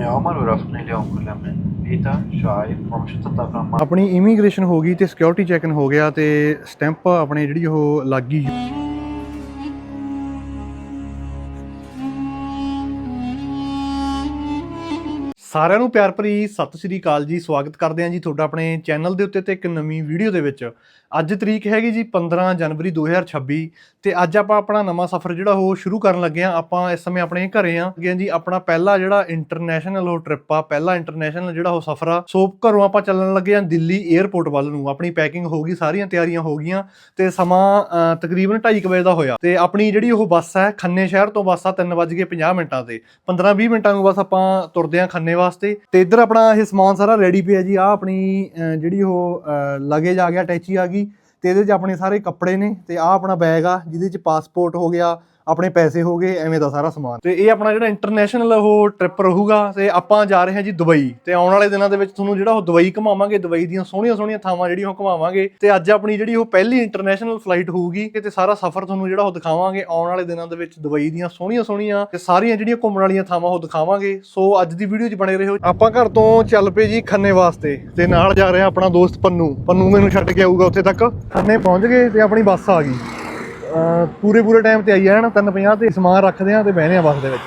mehr auch mal oder auf eine Leon Peter, ਆਪਣੀ immigration ਹੋ ਗਈ ਤੇ ਸਿਕਿਉਰਿਟੀ ਚੈੱਕਨ ਹੋ ਗਿਆ ਤੇ ਸਟੈਂਪ ਆਪਣੇ ਜਿਹੜੀ ਉਹ ਲੱਗ ਗਈ। ਸਾਰਿਆਂ ਨੂੰ ਪਿਆਰ ਭਰੀ ਸਤਿ ਸ੍ਰੀ ਅਕਾਲ ਜੀ ਸਵਾਗਤ ਕਰਦੇ ਹਾਂ ਜੀ ਤੁਹਾਡਾ ਆਪਣੇ ਚੈਨਲ ਦੇ ਉੱਤੇ ਤੇ ਇੱਕ ਨਵੀਂ ਵੀਡੀਓ ਦੇ ਵਿੱਚ। ਅੱਜ ਤਰੀਕ ਹੈਗੀ ਜੀ 15 ਜਨਵਰੀ 2026 ਤੇ ਅੱਜ ਆਪਾਂ ਆਪਣਾ ਨਵਾਂ ਸਫ਼ਰ ਜਿਹੜਾ ਉਹ ਸ਼ੁਰੂ ਕਰਨ ਲੱਗੇ ਆ ਆਪਾਂ ਇਸ ਸਮੇਂ ਆਪਣੇ ਘਰੇ ਆ ਅੱਗੇ ਜੀ ਆਪਣਾ ਪਹਿਲਾ ਜਿਹੜਾ ਇੰਟਰਨੈਸ਼ਨਲ ਉਹ ਟ੍ਰਿਪ ਆ ਪਹਿਲਾ ਇੰਟਰਨੈਸ਼ਨਲ ਜਿਹੜਾ ਉਹ ਸਫ਼ਰ ਆ। ਸੋ ਘਰੋਂ ਆਪਾਂ ਚੱਲਣ ਲੱਗੇ ਆ ਦਿੱਲੀ 에ਅਰਪੋਰਟ ਵੱਲ ਨੂੰ। ਆਪਣੀ ਪੈਕਿੰਗ ਹੋ ਗਈ ਸਾਰੀਆਂ ਤਿਆਰੀਆਂ ਹੋ ਗਈਆਂ ਤੇ ਸਮਾਂ ਅ, ਤਕਰੀਬਨ 2:30 ਵਜੇ ਦਾ ਹੋਇਆ। ਤੇ ਆਪਣੀ ਜਿਹੜੀ ਉਹ ਬੱਸ ਹੈ ਖੰਨੇ ਸ਼ਹਿਰ ਤੋਂ ਬੱਸ ਆ 3:50 ਮਿੰਟਾਂ ਤੇ। 15-20 ਮਿੰਟਾਂ ਨੂੰ ਬਸ ਆਪਾਂ ਤੁਰਦੇ ਆ ਖੰਨੇ ਵਾਸਤੇ। ਤੇ ਇੱਧਰ ਆਪਣਾ ਇਹ ਸਮਾਨ ਸਾਰਾ ਰੈਡੀ ਪਿਆ ਜੀ। ਆ ਆਪਣੀ ਜਿਹੜੀ ਉਹ ਲਗੇਜ ਆ ਗਿਆ ਟੈਚੀ ਆ ਗਈ। ਤੇ ਇਹਦੇ 'ਚ ਆਪਣੇ ਸਾਰੇ ਕੱਪੜੇ ਨੇ ਤੇ ਆਹ ਆਪਣਾ ਬੈਗ ਆ, ਜਿਹਦੇ 'ਚ ਪਾਸਪੋਰਟ ਹੋ ਗਿਆ ਆਪਣੇ ਪੈਸੇ ਹੋ ਗਏ, ਐਵੇਂ ਦਾ ਸਾਰਾ ਸਮਾਨ। ਤੇ ਇਹ ਆਪਣਾ ਜਿਹੜਾ ਇੰਟਰਨੈਸ਼ਨਲ ਉਹ ਟ੍ਰਿਪ ਰਹੂਗਾ, ਤੇ ਆਪਾਂ ਜਾ ਰਹੇ ਹਾਂ ਜੀ ਦੁਬਈ। ਤੇ ਆਉਣ ਵਾਲੇ ਦਿਨਾਂ ਦੇ ਵਿੱਚ ਤੁਹਾਨੂੰ ਜਿਹੜਾ ਉਹ ਦੁਬਈ ਘੁਮਾਵਾਂਗੇ, ਦੁਬਈ ਦੀਆਂ ਸੋਹਣੀਆਂ ਸੋਹਣੀਆਂ ਥਾਵਾਂ ਜਿਹੜੀਆਂ ਉਹ ਘੁਮਾਵਾਂਗੇ। ਤੇ ਅੱਜ ਆਪਣੀ ਜਿਹੜੀ ਉਹ ਪਹਿਲੀ ਇੰਟਰਨੈਸ਼ਨਲ ਫਲਾਈਟ ਹੋਊਗੀ, ਤੇ ਸਾਰਾ ਸਫ਼ਰ ਤੁਹਾਨੂੰ ਜਿਹੜਾ ਉਹ ਦਿਖਾਵਾਂਗੇ ਆਉਣ ਵਾਲੇ ਦਿਨਾਂ ਦੇ ਵਿੱਚ ਦੁਬਈ ਦੀਆਂ ਸੋਹਣੀਆਂ ਸੋਹਣੀਆਂ, ਤੇ ਸਾਰੀਆਂ ਜਿਹੜੀਆਂ ਘੁੰਮਣ ਵਾਲੀਆਂ ਥਾਵਾਂ ਉਹ ਦਿਖਾਵਾਂਗੇ। ਸੋ ਅੱਜ ਦੀ ਵੀਡੀਓ 'ਚ ਬਣੇ ਰਹੋ। ਆਪਾਂ ਘਰ ਤੋਂ ਚੱਲ ਪਏ ਜੀ ਖੰਨੇ ਵਾਸਤੇ, ਤੇ ਨਾਲ ਜਾ ਰਿਹਾ ਆਪਣਾ ਦੋਸਤ ਪੰਨੂ। ਪੰਨੂ ਮੈਨੂੰ ਛੱਡ ਕੇ ਆਊਗਾ ਉੱਥੇ ਤੱਕ। ਖੰਨੇ ਪਹੁੰਚ ਗਏ ਤੇ ਆਪਣੀ ਬੱਸ ਆ ਗਈ। ਪੂਰੇ ਪੂਰੇ ਟਾਈਮ ਤੇ ਆਈ ਹੈ ਨਾ? 350 ਤੇ ਸਮਾਨ ਰੱਖਦੇ ਆ ਤੇ ਬਹਿਨੇ ਆ ਬੱਸ ਦੇ ਵਿੱਚ।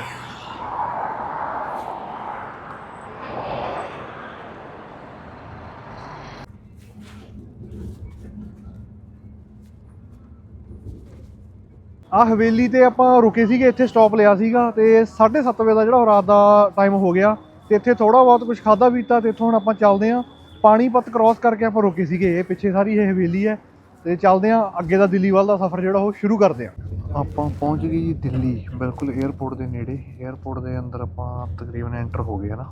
ਆ ਹਵੇਲੀ ਤੇ ਆਪਾਂ ਰੁਕੇ ਸੀਗੇ, ਇੱਥੇ ਸਟਾਪ ਲਿਆ ਸੀਗਾ ਤੇ 7:30 ਵਜੇ ਦਾ ਜਿਹੜਾ ਉਹ ਰਾਤ ਦਾ ਟਾਈਮ ਹੋ ਗਿਆ ਤੇ ਇੱਥੇ ਥੋੜਾ ਬਹੁਤ ਕੁਝ ਖਾਦਾ ਪੀਤਾ ਤੇ ਇੱਥੋਂ ਹੁਣ ਆਪਾਂ ਚੱਲਦੇ ਆਂ ਪਾਣੀਪਤ ਕ੍ਰਾਸ ਕਰਕੇ ਆਪਾਂ ਰੁਕੇ ਸੀਗੇ, ਇਹ ਪਿੱਛੇ ਸਾਰੀ ਇਹ ਹਵੇਲੀ ਹੈ। ਤੇ ਚੱਲਦੇ ਆਂ ਅੱਗੇ ਦਾ ਦਿੱਲੀ ਵੱਲ ਦਾ ਸਫ਼ਰ ਜਿਹੜਾ ਉਹ ਸ਼ੁਰੂ ਕਰਦੇ ਆਂ ਆਪਾਂ ਪਹੁੰਚ ਗਏ ਜੀ ਦਿੱਲੀ ਬਿਲਕੁਲ 에어ਪੋਰਟ ਦੇ ਨੇੜੇ। 에어ਪੋਰਟ ਦੇ ਅੰਦਰ ਆਪਾਂ ਤਕਰੀਬਨ ਐਂਟਰ ਹੋ ਗਏ ਹਨਾ।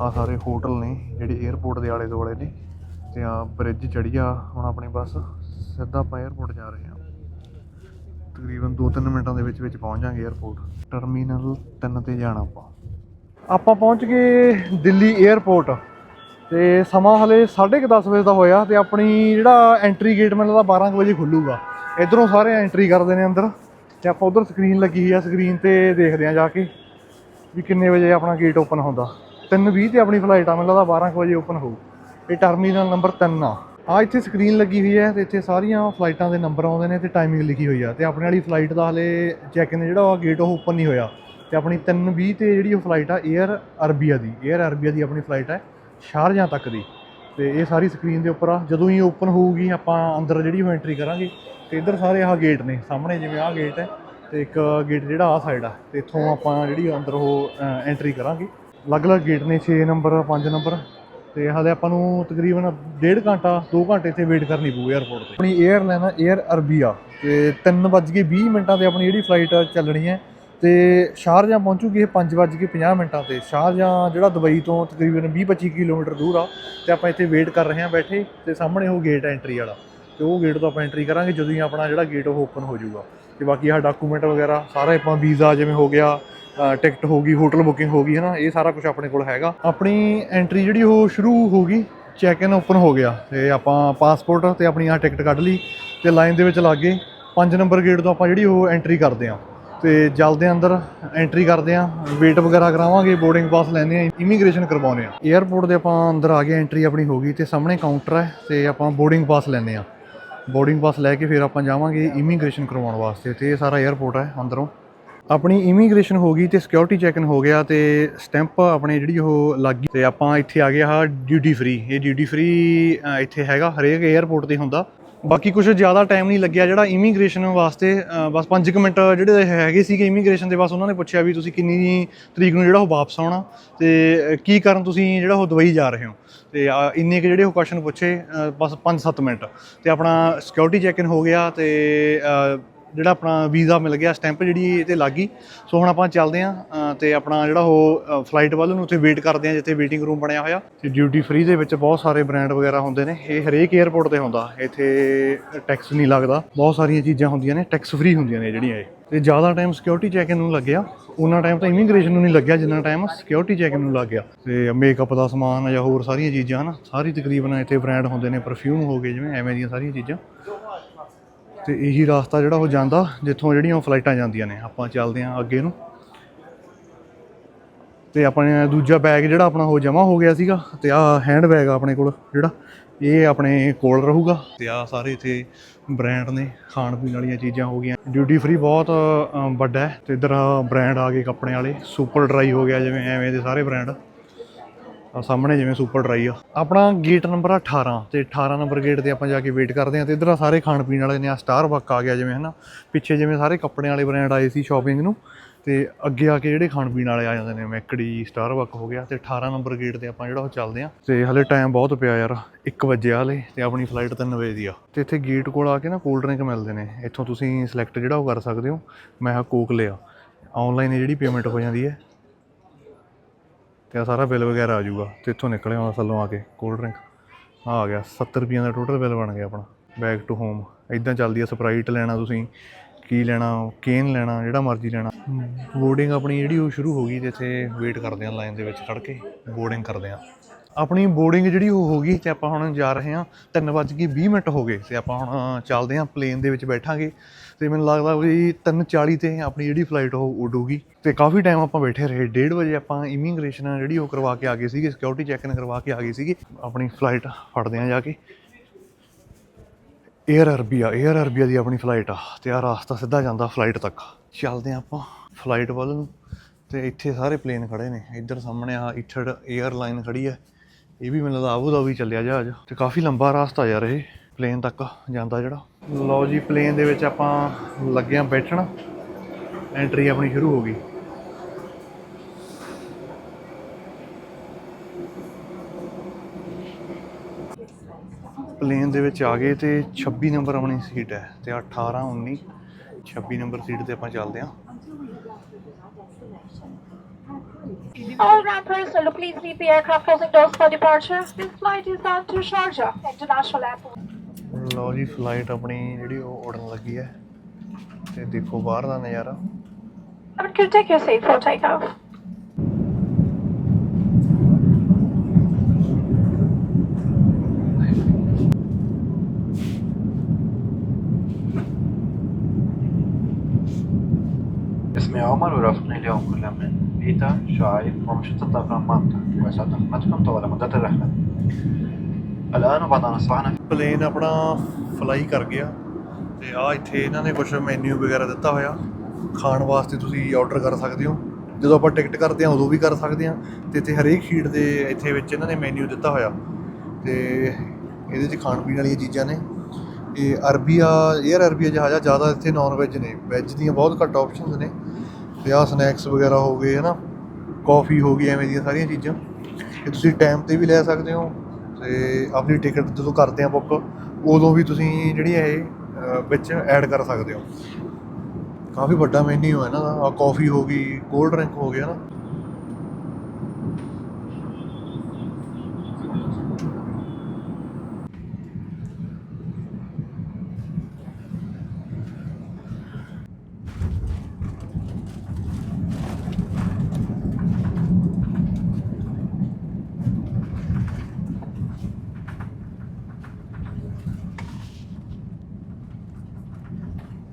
ਆ ਸਾਰੇ ਹੋਟਲ ਨੇ ਜਿਹੜੇ 에어ਪੋਰਟ ਦੇ ਆਲੇ ਦੁਆਲੇ ਨੇ। ਤੇ ਆ ਬ੍ਰਿਜ ਚੜੀਆ ਹੁਣ ਆਪਣੀ ਬੱਸ। ਸਿੱਧਾ ਆਪਾਂ 에어ਪੋਰਟ ਜਾ ਰਹੇ ਹਾਂ। ਤਕਰੀਬਨ 2-3 ਮਿੰਟਾਂ ਦੇ ਵਿੱਚ ਵਿੱਚ ਪਹੁੰਚ ਜਾਾਂਗੇ 에어ਪੋਰਟ ਟਰਮੀਨਲ 3 ਤੇ ਜਾਣਾ ਆਪਾਂ। ਆਪਾਂ ਪਹੁੰਚ ਗਏ ਦਿੱਲੀ 에어ਪੋਰਟ ਤੇ ਸਮਾਂ ਹਲੇ 10:30 ਵਜੇ ਦਾ ਹੋਇਆ ਤੇ ਆਪਣੀ ਜਿਹੜਾ ਐਂਟਰੀ ਗੇਟ ਮੈਨੂੰ ਲੱਗਦਾ 12 ਕੁ ਵਜੇ ਖੁੱਲੂਗਾ। ਇਧਰੋਂ ਸਾਰੇ ਐਂਟਰੀ ਕਰਦੇ ਨੇ ਅੰਦਰ ਤੇ ਆਪਾਂ ਉਧਰ ਸਕਰੀਨ ਲੱਗੀ ਹੋਈ ਆ ਸਕਰੀਨ ਤੇ ਦੇਖਦੇ ਆ ਜਾ ਕੇ ਵੀ ਕਿੰਨੇ ਵਜੇ ਆਪਣਾ ਗੇਟ ਓਪਨ ਹੁੰਦਾ। 3:20 ਤੇ ਆਪਣੀ ਫਲਾਈਟ ਆ, ਮੈਨੂੰ ਲੱਗਦਾ 12 ਕੁ ਵਜੇ ਓਪਨ ਹੋਊ। ਇਹ ਟਰਮੀਨਲ ਨੰਬਰ 3 ਆ। ਆ ਇੱਥੇ ਸਕਰੀਨ ਲੱਗੀ ਹੋਈ ਹੈ ਤੇ ਇੱਥੇ ਸਾਰੀਆਂ ਫਲਾਈਟਾਂ ਦੇ ਨੰਬਰ ਆਉਂਦੇ ਨੇ ਤੇ ਟਾਈਮਿੰਗ ਲਿਖੀ ਹੋਈ ਆ ਤੇ ਆਪਣੇ ਵਾਲੀ ਫਲਾਈਟ ਦਾ ਹਲੇ ਚੈੱਕ ਇਨ ਜਿਹੜਾ ਉਹ ਗੇਟ ਉਹ ਓਪਨ ਨਹੀਂ ਹੋਇਆ। ਤੇ ਆਪਣੀ 3:20 ਤੇ ਜਿਹੜੀ ਉਹ ਫਲਾਈਟ ਆ 에ਅਰ ਅਰਬੀਆ ਦੀ 에ਅਰ ਅਰਬੀਆ ਦੀ ਆਪਣੀ ਫਲਾਈਟ ਹੈ। ਸ਼ਾਰਜਾਂ ਤੱਕ ਦੀ। ਤੇ ਇਹ ਸਾਰੀ ਸਕਰੀਨ ਦੇ ਉੱਪਰ ਆ। ਜਦੋਂ ਹੀ ਓਪਨ ਹੋਊਗੀ, ਆਪਾਂ ਅੰਦਰ ਜਿਹੜੀ ਉਹ ਐਂਟਰੀ ਕਰਾਂਗੇ, ਤੇ ਇੱਧਰ ਸਾਰੇ ਆਹ ਗੇਟ ਨੇ। ਸਾਹਮਣੇ ਜਿਵੇਂ ਆਹ ਗੇਟ ਹੈ, ਤੇ ਇੱਕ ਗੇਟ ਜਿਹੜਾ ਆਹ ਸਾਈਡ ਆ। ਤੇ ਇੱਥੋਂ ਆਪਾਂ ਜਿਹੜੀ ਅੰਦਰ ਉਹ ਐਂਟਰੀ ਕਰਾਂਗੇ। ਅਲੱਗ-ਅਲੱਗ ਗੇਟ ਨੇ 6 ਨੰਬਰ 5 ਨੰਬਰ ਤੇ ਹਾਲੇ ਆਪਾਂ ਨੂੰ ਤਕਰੀਬਨ 1.5 ਘੰਟਾ 2 ਘੰਟੇ ਇੱਥੇ ਵੇਟ ਕਰਨੀ ਪਊ ਏਅਰਪੋਰਟ ਤੇ। ਆਪਣੀ 에ਅਰਲਾਈਨ ਆ 에ਅਰ ਅਰਬੀਆ ਤੇ 3:20 ਮਿੰਟਾਂ ਤੇ ਆਪਣੀ ਜਿਹੜੀ ਫਲਾਈਟ ਚੱਲਣੀ ਹੈ ਤੇ ਸ਼ਾਰਜਾ ਪਹੁੰਚੂਗੀ ਇਹ 5:50 ਮਿੰਟਾਂ ਤੇ। ਸ਼ਾਰਜਾ ਜਿਹੜਾ ਦੁਬਈ ਤੋਂ ਤਕਰੀਬਨ 20-25 ਕਿਲੋਮੀਟਰ ਦੂਰ ਆ ਤੇ ਆਪਾਂ ਇੱਥੇ ਵੇਟ ਕਰ ਰਹੇ ਹਾਂ ਬੈਠੇ ਤੇ ਸਾਹਮਣੇ ਉਹ ਗੇਟ ਐਂਟਰੀ ਵਾਲਾ। ਤੇ ਉਹ ਗੇਟ ਤੋਂ ਆਪਾਂ ਐਂਟਰੀ ਕਰਾਂਗੇ ਜਦੋਂ ਹੀ ਆਪਣਾ ਜਿਹੜਾ ਗੇਟ ਉਹ ਓਪਨ ਹੋ ਜਾਊਗਾ। ਤੇ ਬਾਕੀ ਆਹ ਡਾਕੂਮੈਂਟ ਵਗੈਰਾ, ਸਾਰਾ ਆਪਾਂ ਵੀਜ਼ਾ ਜਿਵੇਂ ਹੋ ਗਿਆ ਟਿਕਟ ਹੋ ਗਈ ਹੋਟਲ ਬੁਕਿੰਗ ਹੋ ਗਈ ਹੈ ਨਾ ਇਹ ਸਾਰਾ ਕੁਝ ਆਪਣੇ ਕੋਲ ਹੈਗਾ। ਆਪਣੀ ਐਂਟਰੀ ਜਿਹੜੀ ਉਹ ਸ਼ੁਰੂ ਹੋ ਗਈ ਚੈੱਕ ਇਨ ਓਪਨ ਹੋ ਗਿਆ। ਤੇ ਆਪਾਂ ਪਾਸਪੋਰਟ ਤੇ ਆਪਣੀ ਆਹ ਟਿਕਟ ਕੱਢ ਲਈ ਤੇ ਲਾਈਨ ਦੇ ਵਿੱਚ ਲੱਗ ਗਏ। 5 ਨੰਬਰ ਗੇਟ ਤੋਂ ਆਪਾਂ ਜਿਹੜੀ ਉਹ ਐਂਟਰੀ ਕਰਦੇ ਆਂ ਤੇ ਜਲਦੇ ਅੰਦਰ ਐਂਟਰੀ ਕਰਦੇ ਆ ਵੇਟ ਵਗੈਰਾ ਕਰਾਵਾਂਗੇ ਬੋਰਡਿੰਗ ਪਾਸ ਲੈਣੇ ਆ ਇਮੀਗ੍ਰੇਸ਼ਨ ਕਰਵਾਉਣੇ ਆ 에어ਪੋਰਟ ਦੇ ਆਪਾਂ ਅੰਦਰ ਆ ਗਏ ਐਂਟਰੀ ਆਪਣੀ ਹੋ ਗਈ ਤੇ ਸਾਹਮਣੇ ਕਾਊਂਟਰ ਹੈ ਤੇ ਆਪਾਂ ਬੋਰਡਿੰਗ ਪਾਸ ਲੈਣੇ ਆ ਬੋਰਡਿੰਗ ਪਾਸ ਲੈ ਕੇ ਫਿਰ ਆਪਾਂ ਜਾਵਾਂਗੇ ਇਮੀਗ੍ਰੇਸ਼ਨ ਕਰਵਾਉਣ ਵਾਸਤੇ ਤੇ ਇਹ ਸਾਰਾ 에어ਪੋਰਟ ਹੈ ਅੰਦਰੋਂ। ਆਪਣੀ ਇਮੀਗ੍ਰੇਸ਼ਨ ਹੋ ਗਈ ਤੇ ਸਿਕਿਉਰਿਟੀ ਇਨ ਹੋ ਗਿਆ ਤੇ ਸਟੈਂਪ ਆਪਣੇ ਜਿਹੜੀ ਉਹ ਲੱਗ ਗਈ ਤੇ ਆਪਾਂ ਇੱਥੇ ਆ ਗਏ ਆ ਡਿਊਟੀ ਫਰੀ ਇਹ ਡਿਊਟੀ ਫਰੀ ਇੱਥੇ ਹੈਗਾ, ਹਰੇਕ 에어ਪੋਰਟ ਤੇ ਹੁੰਦਾ। ਬਾਕੀ ਕੁਝ ਜ਼ਿਆਦਾ ਟਾਈਮ ਨਹੀਂ ਲੱਗਿਆ ਜਿਹੜਾ ਇਮੀਗ੍ਰੇਸ਼ਨ ਵਾਸਤੇ ਅ, ਬਸ 5 ਮਿੰਟ ਜਿਹੜੇ ਹੈਗੇ ਸੀਗੇ ਇਮੀਗ੍ਰੇਸ਼ਨ ਦੇ ਬਸ ਉਹਨਾਂ ਨੇ ਪੁੱਛਿਆ ਵੀ ਤੁਸੀਂ ਕਿੰਨੀ ਤਰੀਕ ਨੂੰ ਜਿਹੜਾ ਉਹ ਵਾਪਸ ਆਉਣਾ। ਤੇ ਕੀ ਕਰਨ ਤੁਸੀਂ ਜਿਹੜਾ ਉਹ ਦੁਬਈ ਜਾ ਰਹੇ ਹੋ? ਤੇ ਇੰਨੇ ਕੁ ਜਿਹੜੇ ਉਹ ਕੁਐਸਚਨ ਪੁੱਛੇ ਬਸ 5-7 ਮਿੰਟ। ਤੇ ਆਪਣਾ ਸਿਕਿਉਰਿਟੀ ਚੈੱਕ-ਇਨ ਹੋ ਗਿਆ ਤੇ ਜਿਹੜਾ ਆਪਣਾ ਵੀਜ਼ਾ ਮਿਲ ਗਿਆ, ਸਟੈਂਪ ਜਿਹੜੀ ਇਹ ਤੇ ਲੱਗ। ਗਈ ਸੋ ਹੁਣ ਆਪਾਂ ਚੱਲਦੇ ਆਂ ਤੇ ਆਪਣਾ ਜਿਹੜਾ ਉਹ ਫਲਾਈਟ ਵੱਲ ਨੂੰ ਉੱਥੇ ਵੇਟ ਕਰਦੇ ਆਂ ਜਿੱਥੇ ਵੇਟਿੰਗ ਰੂਮ ਬਣਿਆ ਹੋਇਆ। ਤੇ ਡਿਊਟੀ ਫ੍ਰੀ ਦੇ ਵਿੱਚ ਬਹੁਤ ਸਾਰੇ ਬ੍ਰਾਂਡ ਵਗੈਰਾ ਹੁੰਦੇ ਨੇ। ਇਹ ਹਰੇਕ 에ਅਰਪੋਰਟ ਤੇ ਹੁੰਦਾ। ਇੱਥੇ ਟੈਕਸ ਨਹੀਂ ਲੱਗਦਾ। ਬਹੁਤ ਸਾਰੀਆਂ ਚੀਜ਼ਾਂ ਹੁੰਦੀਆਂ ਨੇ ਟੈਕਸ ਫ੍ਰੀ ਹੁੰਦੀਆਂ ਨੇ ਜਿਹੜੀਆਂ ਇਹ। ਤੇ ਜ਼ਿਆਦਾ ਟਾਈਮ ਸਿਕਿਉਰਿਟੀ ਚੈੱਕ ਨੂੰ ਲੱਗਿਆ। ਉਹਨਾਂ ਟਾਈਮ ਤਾਂ ਇਮੀਗ੍ਰੇਸ਼ਨ ਨੂੰ ਨਹੀਂ ਲੱਗਿਆ, ਜਿੰਨਾ ਟਾਈਮ ਸਿਕਿਉਰਿਟੀ ਚੈੱਕ ਨੂੰ ਲੱਗ ਗਿਆ ਤੇ ਮੇਕਅਪ ਦਾ ਸਮਾਨ ਜਾਂ ਹੋਰ ਸਾਰੀਆਂ ਚੀਜ਼ਾਂ, ਹਨ, ਸਾਰੀ ਤਕਰੀਬਨ ਇੱਥੇ ਬ੍ਰਾਂਡ ਹੁੰਦੇ ਨੇ ਪਰਫਿਊਮ ਹੋ ਗਏ, ਜਿਵੇਂ ਐਵੇਂ ਦੀਆਂ ਸਾਰੀਆਂ ਚੀਜ਼ਾਂ। ਤੇ ਇਹੀ ਰਸਤਾ ਜਿਹੜਾ ਉਹ ਜਾਂਦਾ ਜਿੱਥੋਂ ਜਿਹੜੀਆਂ ਉਹ ਫਲਾਈਟਾਂ ਜਾਂਦੀਆਂ ਨੇ। ਆਪਾਂ ਚੱਲਦੇ ਆਂ ਅੱਗੇ ਨੂੰ। ਤੇ ਆਪਣੇ ਦੂਜਾ ਬੈਗ ਜਿਹੜਾ ਆਪਣਾ ਉਹ ਜਮਾ ਹੋ ਗਿਆ ਸੀਗਾ ਤੇ ਆ ਹੈਂਡ ਬੈਗ ਆ ਆਪਣੇ ਕੋਲ ਜਿਹੜਾ, ਇਹ ਆਪਣੇ ਕੋਲ ਰਹੂਗਾ। ਤੇ ਆ ਸਾਰੇ ਇੱਥੇ ਬ੍ਰਾਂਡ ਨੇ, ਖਾਣ ਪੀਣ ਵਾਲੀਆਂ ਚੀਜ਼ਾਂ ਹੋ ਗਈਆਂ। ਡਿਊਟੀ ਫ੍ਰੀ ਬਹੁਤ ਵੱਡਾ ਹੈ। ਤੇ ਇਧਰ ਬ੍ਰਾਂਡ ਆ ਗਏ ਕੱਪੜੇ ਵਾਲੇ। ਸੁਪਰ ਡਰਾਈ ਹੋ ਗਿਆ ਜਿਵੇਂ ਐਵੇਂ ਦੇ ਸਾਰੇ ਬ੍ਰਾਂਡ ਆ ਸਾਹਮਣੇ ਜਿਵੇਂ ਸੁਪਰ ਡਰਾਈ ਆ। ਆਪਣਾ ਗੇਟ ਨੰਬਰ ਆ 18 ਤੇ 18 ਨੰਬਰ ਗੇਟ ਤੇ ਆਪਾਂ ਜਾ ਕੇ ਵੇਟ ਕਰਦੇ ਆ ਤੇ ਇਧਰ ਸਾਰੇ ਖਾਣ ਪੀਣ ਵਾਲੇ ਨੇ ਆ ਸਟਾਰ ਬੱਕ ਆ ਗਿਆ ਜਿਵੇਂ, ਹਨਾ? ਪਿੱਛੇ ਜਿਵੇਂ ਸਾਰੇ ਕੱਪੜਿਆਂ ਵਾਲੇ ਬ੍ਰਾਂਡ ਆਏ ਸੀ ਸ਼ਾਪਿੰਗ ਨੂੰ ਤੇ ਅੱਗੇ ਆ ਕੇ ਜਿਹੜੇ ਖਾਣ ਪੀਣ ਵਾਲੇ ਆ ਜਾਂਦੇ ਨੇ, ਮੈਕੜੀ ਸਟਾਰ ਬੱਕ ਹੋ ਗਿਆ ਤੇ 18 ਨੰਬਰ ਗੇਟ ਤੇ ਆਪਾਂ ਜਿਹੜਾ ਉਹ ਚੱਲਦੇ ਆ। ਤੇ ਹਲੇ ਟਾਈਮ ਬਹੁਤ ਪਿਆ ਯਾਰ 1 ਵਜੇ ਹਲੇ ਤੇ ਆਪਣੀ ਫਲਾਈਟ 3 ਵਜੇ ਦੀ ਆ। ਤੇ ਇੱਥੇ ਗੇਟ ਕੋਲ ਆ ਕੇ ਨਾ ਕੋਲਡ ਡਰਿੰਕ ਮਿਲਦੇ ਨੇ, ਇੱਥੋਂ ਤੁਸੀਂ ਸਿਲੈਕਟ ਜਿਹੜਾ ਉਹ ਕਰ ਸਕਦੇ ਹੋ। ਮੈਂ ਆ ਕੋਕ ਲਿਆ। ਆਨਲਾਈਨ ਜਿਹੜੀ ਪੇਮੈਂਟ ਹੋ ਜਾਂਦੀ ਹੈ ਤੇ ਆ ਸਾਰਾ ਬਿੱਲ ਵਗੈਰਾ ਆ ਜਾਊਗਾ ਤੇ ਇੱਥੋਂ ਨਿਕਲੇ ਆਉਣਾ ਥੱਲੋਂ ਆ ਕੇ ਕੋਲਡ ਡਰਿੰਕ ਆ ਗਿਆ 70 ਰੁਪਈਆਂ ਦਾ ਟੋਟਲ ਬਿੱਲ ਬਣ ਗਿਆ ਆਪਣਾ ਬੈਕ ਟੂ ਹੋਮ ਇਦਾਂ ਚੱਲਦੀ ਆ ਸਪਰਾਈਟ ਲੈਣਾ ਤੁਸੀਂ ਕੀ ਲੈਣਾ ਕੇਨ ਲੈਣਾ ਜਿਹੜਾ ਮਰਜ਼ੀ ਲੈਣਾ। ਬੋਰਡਿੰਗ ਆਪਣੀ ਜਿਹੜੀ ਉਹ ਸ਼ੁਰੂ ਹੋ ਗਈ ਤੇ ਇੱਥੇ ਵੇਟ ਕਰਦੇ ਆ ਲਾਈਨ ਦੇ ਵਿੱਚ ਖੜ ਕੇ ਬੋਰਡਿੰਗ ਕਰਦੇ ਆ। ਆਪਣੀ ਬੋਰਡਿੰਗ ਜਿਹੜੀ ਉਹ ਹੋ ਗਈ ਤੇ ਆਪਾਂ ਹੁਣ ਜਾ ਰਹੇ ਹਾਂ 3:20 ਮਿੰਟ ਹੋ ਗਏ ਤੇ ਆਪਾਂ ਹੁਣ ਚੱਲਦੇ ਹਾਂ ਪਲੇਨ ਦੇ ਵਿੱਚ ਬੈਠਾਂਗੇ ਤੇ ਮੈਨੂੰ ਲੱਗਦਾ ਵੀ 3:40 ਤੇ ਆਪਣੀ ਜਿਹੜੀ ਫਲਾਈਟ ਉਹ ਉਡੂਗੀ ਤੇ ਕਾਫੀ ਟਾਈਮ ਆਪਾਂ ਬੈਠੇ ਰਹੇ 1:30 ਵਜੇ ਆਪਾਂ ਇਮੀਗ੍ਰੇਸ਼ਨ ਜਿਹੜੀ ਉਹ ਕਰਵਾ ਕੇ ਆ ਗਏ ਸੀਗੇ ਸਿਕਿਉਰਿਟੀ ਚੈੱਕ ਇਨ ਕਰਵਾ ਕੇ ਆ ਗਏ ਸੀਗੇ, ਆਪਣੀ ਫਲਾਈਟ ਫੜਦੇ ਹਾਂ ਜਾ ਕੇ। 에ਅਰ ਅਰਬੀਆ 에ਅਰ ਅਰਬੀਆ ਦੀ ਆਪਣੀ ਫਲਾਈਟ ਆ ਤੇ ਆ ਰਾਸਤਾ ਸਿੱਧਾ ਜਾਂਦਾ ਫਲਾਈਟ ਤੱਕ। ਚੱਲਦੇ ਹਾਂ ਆਪਾਂ ਫਲਾਈਟ ਵੱਲ ਨੂੰ ਤੇ ਇੱਥੇ ਸਾਰੇ ਪਲੇਨ ਖੜੇ ਨੇ, ਇੱਧਰ ਸਾਹਮਣੇ ਆ ਇਥੜ 에ਅਰਲਾਈਨ ਖੜੀ ਹੈ। ਇਹ ਵੀ ਮੈਨੂੰ ਲੱਗਦਾ ਆਬੂ ਵੀ ਚੱਲਿਆ ਜਹਾਜ਼ ਤੇ ਕਾਫੀ ਲੰਬਾ ਰਾਸਤਾ ਯਾਰ ਇਹ ਪਲੇਨ ਤੱਕ ਜਾਂਦਾ ਜਿਹੜਾ। ਲਓ ਜੀ, ਪਲੇਨ ਦੇ ਵਿੱਚ ਆਪਾਂ ਲੱਗਿਆ ਬੈਠਣਾ। ਐਂਟਰੀ ਆਪਣੀ ਸ਼ੁਰੂ ਹੋ ਗਈ। ਪਲੇਨ ਦੇ ਵਿੱਚ ਆ ਗਏ ਤੇ 26 ਨੰਬਰ ਆਪਣੀ ਸੀਟ ਹੈ ਤੇ 18 19 26 ਨੰਬਰ ਸੀਟ ਤੇ ਆਪਾਂ ਚੱਲਦੇ ਹਾਂ। All ground personnel, please leave the aircraft closing doors for departure. This flight is on to Sharjah International Airport. ਲਓ ਜੀ ਫਲਾਈਟ ਆਪਣੀ ਜਿਹੜੀ ਉਹ ਉੜਨ ਲੱਗੀ ਹੈ ਤੇ ਦੇਖੋ ਬਾਹਰ ਦਾ ਨਜ਼ਾਰਾ Cabin crew, take your seat for takeoff. اسمي عمر ورافقني اليوم بيتا شايب هو مش هتطلع من ما تكون طوال مدة الرحلة الآن وبعد أن أصبحنا ਪਲੇਨ ਆਪਣਾ ਫਲਾਈ ਕਰ ਗਿਆ ਤੇ ਆ ਇੱਥੇ ਇਹਨਾਂ ਨੇ ਕੁਝ ਮੈਨੂ ਵਗੈਰਾ ਦਿੱਤਾ ਹੋਇਆ। ਖਾਣ ਵਾਸਤੇ ਤੁਸੀਂ ਆਰਡਰ ਕਰ ਸਕਦੇ ਹੋ। ਜਦੋਂ ਆਪਾਂ ਟਿਕਟ ਕਰਦੇ ਹਾਂ, ਉਦੋਂ ਵੀ ਕਰ ਸਕਦੇ ਹਾਂ। ਤੇ ਇੱਥੇ ਹਰੇਕ ਸ਼ੀਟ ਦੇ ਇੱਥੇ ਵਿੱਚ ਇਹਨਾਂ ਨੇ ਮੈਨੂ ਦਿੱਤਾ ਹੋਇਆ। ਤੇ ਇਹਦੇ 'ਚ ਖਾਣ ਪੀਣ ਵਾਲੀਆਂ ਚੀਜ਼ਾਂ ਨੇ। ਇਹ ਅਰਬੀਆ 에ਅਰ ਅਰਬੀਆ ਜਹਾਜ਼ ਜ਼ਿਆਦਾ ਇੱਥੇ ਨਾਨ ਵੈਜ ਨੇ। ਵੈਜ ਦੀਆਂ ਬਹੁਤ ਘੱਟ ਆਪਸ਼ਨਸ ਨੇ। ਤੇ ਆ ਸਨੈਕਸ ਵਗੈਰਾ ਹੋ ਗਏ, ਹਨਾ? ਕਾਫੀ ਹੋ ਗਈ, ਐਵੇਂ ਦੀਆਂ ਸਾਰੀਆਂ ਚੀਜ਼ਾਂ। ਇਹ ਤੁਸੀਂ ਟਾਈਮ ਤੇ ਵੀ ਲੈ ਸਕਦੇ ਹੋ। ਤੇ ਆਪਣੀ ਟਿਕਟ ਜਦੋਂ ਕਰਦੇ ਆ ਬੁੱਕ ਉਦੋਂ ਵੀ ਤੁਸੀਂ ਜਿਹੜੀ ਹੈ ਇਹ ਵਿੱਚ ਐਡ ਕਰ ਸਕਦੇ ਹੋ। ਕਾਫੀ ਵੱਡਾ ਮੈਨੂ ਹੈ ਨਾ ਦਾ ਆ ਕਾਫੀ ਹੋ ਗਈ ਕੋਲਡ ਡਰਿੰਕ ਹੋ ਗਿਆ ਨਾ।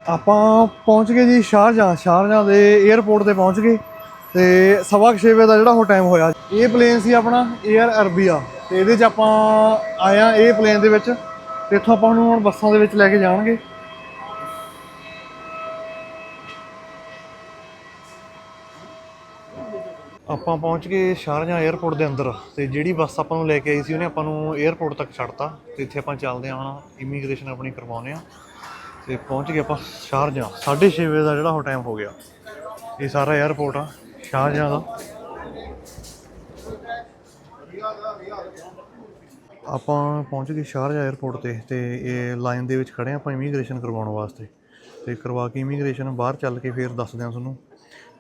ਆਪਾਂ ਪਹੁੰਚ ਗਏ ਜੀ ਸ਼ਾਰਜਾ ਸ਼ਾਰਜਾ ਦੇ 에ਅਰਪੋਰਟ ਤੇ ਪਹੁੰਚ ਗਏ ਤੇ ਸਵਾ ਕੁ 6 ਵਜੇ ਦਾ ਜਿਹੜਾ ਉਹ ਟਾਈਮ ਹੋਇਆ। ਇਹ ਪਲੇਨ ਸੀ ਆਪਣਾ 에ਅਰ ਅਰਬੀਆ ਤੇ ਇਹਦੇ 'ਚ ਆਪਾਂ ਆਇਆ ਇਹ ਪਲੇਨ ਦੇ ਵਿੱਚ ਤੇ ਇੱਥੋਂ ਆਪਾਂ ਨੂੰ ਹੁਣ ਬੱਸਾਂ ਦੇ ਵਿੱਚ ਲੈ ਕੇ ਜਾਣਗੇ। ਆਪਾਂ ਪਹੁੰਚ ਗਏ ਸ਼ਾਰਜਾ 에ਅਰਪੋਰਟ ਦੇ ਅੰਦਰ ਤੇ ਜਿਹੜੀ ਬੱਸ ਆਪਾਂ ਨੂੰ ਲੈ ਕੇ ਆਈ ਸੀ ਉਹਨੇ ਆਪਾਂ ਨੂੰ 에ਅਰਪੋਰਟ ਤੱਕ ਛੱਡਤਾ ਤੇ ਇੱਥੇ ਆਪਾਂ ਚੱਲਦੇ ਹਾਂ ਹੁਣ ਇਮੀਗ੍ਰੇਸ਼ਨ ਆਪਣੀ ਕਰਵਾਉਨੇ ਆ ਤੇ ਪਹੁੰਚ ਗਏ ਆਪਾਂ ਸ਼ਾਰਜਾ 6:30 ਵਜੇ ਦਾ ਜਿਹੜਾ ਉਹ ਟਾਈਮ ਹੋ ਗਿਆ। ਇਹ ਸਾਰਾ 에ਅਰਪੋਰਟ ਆ ਸ਼ਾਰਜਾ ਦਾ। ਆਪਾਂ ਪਹੁੰਚ ਗਏ ਸ਼ਾਰਜਾ 에ਅਰਪੋਰਟ ਤੇ ਤੇ ਇਹ ਲਾਈਨ ਦੇ ਵਿੱਚ ਖੜੇ ਆ ਆਪਾਂ ਇਮੀਗ੍ਰੇਸ਼ਨ ਕਰਵਾਉਣ ਵਾਸਤੇ। ਤੇ ਕਰਵਾ ਕੇ ਇਮੀਗ੍ਰੇਸ਼ਨ ਬਾਹਰ ਚੱਲ ਕੇ ਫੇਰ ਦੱਸਦੇ ਆ ਤੁਹਾਨੂੰ,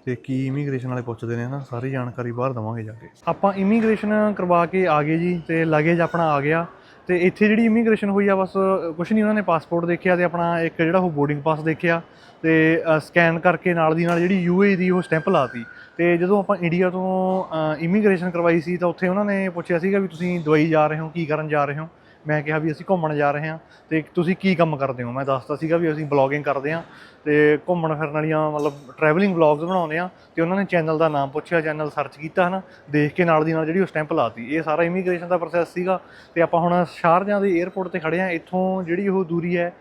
ਤੇ ਕੀ ਇਮੀਗ੍ਰੇਸ਼ਨ ਵਾਲੇ ਪੁੱਛਦੇ ਨੇ ਨਾ, ਸਾਰੀ ਜਾਣਕਾਰੀ ਬਾਹਰ ਦਵਾਂਗੇ ਜਾ ਕੇ। ਆਪਾਂ ਇਮੀਗ੍ਰੇਸ਼ਨ ਕਰਵਾ ਕੇ ਆ ਗਏ ਜੀ, ਤੇ ਲਗੇਜ ਆਪਣਾ ਆ ਗਿਆ। ਤੇ ਇੱਥੇ ਜਿਹੜੀ ਇਮੀਗ੍ਰੇਸ਼ਨ ਹੋਈ ਆ, ਬਸ ਕੁਝ ਨਹੀਂ ਉਹਨਾਂ ਨੇ ਪਾਸਪੋਰਟ ਦੇਖਿਆ ਤੇ ਆਪਣਾ ਇੱਕ ਜਿਹੜਾ ਉਹ ਬੋਰਡਿੰਗ ਪਾਸ ਦੇਖਿਆ ਤੇ ਸਕੈਨ ਕਰਕੇ ਨਾਲ ਦੀ ਨਾਲ ਜਿਹੜੀ ਯੂਏ ਦੀ ਉਹ ਸਟੈਂਪ ਲਾਤੀ। ਤੇ ਜਦੋਂ ਆਪਾਂ ਇੰਡੀਆ ਤੋਂ ਇਮੀਗ੍ਰੇਸ਼ਨ ਕਰਵਾਈ ਸੀ ਤਾਂ ਉੱਥੇ ਉਹਨਾਂ ਨੇ ਪੁੱਛਿਆ ਸੀਗਾ ਵੀ ਤੁਸੀਂ ਦੁਬਈ ਜਾ ਰਹੇ ਹੋ, ਕੀ ਕਰਨ ਜਾ ਰਹੇ ਹੋ? ਮੈਂ ਕਿਹਾ ਵੀ ਅਸੀਂ ਘੁੰਮਣ ਜਾ ਰਹੇ ਹਾਂ ਤੇ ਤੁਸੀਂ ਕੀ ਕੰਮ ਕਰਦੇ ਹੋ? ਮੈਂ ਦੱਸਤਾ ਸੀਗਾ ਵੀ ਅਸੀਂ ਬਲੌਗਿੰਗ ਕਰਦੇ ਹਾਂ ਤੇ ਘੁੰਮਣ ਫਿਰਨ ਵਾਲੀਆਂ ਮਤਲਬ ਟਰੈਵਲਿੰਗ ਵਲੌਗਸ ਬਣਾਉਂਦੇ ਆ ਤੇ ਉਹਨਾਂ ਨੇ ਚੈਨਲ ਦਾ ਨਾਮ ਪੁੱਛਿਆ ਚੈਨਲ ਸਰਚ ਕੀਤਾ ਹਨਾ, ਦੇਖ ਕੇ ਨਾਲ ਦੀ ਨਾਲ ਜਿਹੜੀ ਉਹ ਸਟੈਂਪ ਲਾਤੀ। ਇਹ ਸਾਰਾ ਇਮੀਗ੍ਰੇਸ਼ਨ ਦਾ ਪ੍ਰੋਸੈਸ ਸੀਗਾ ਤੇ ਆਪਾਂ ਹੁਣ ਸ਼ਾਰਜਾ ਦੇ 에ਅਰਪੋਰਟ ਤੇ ਖੜੇ ਆ ਇੱਥੋਂ ਜਿਹੜੀ ਉਹ ਦੂਰੀ ਹੈ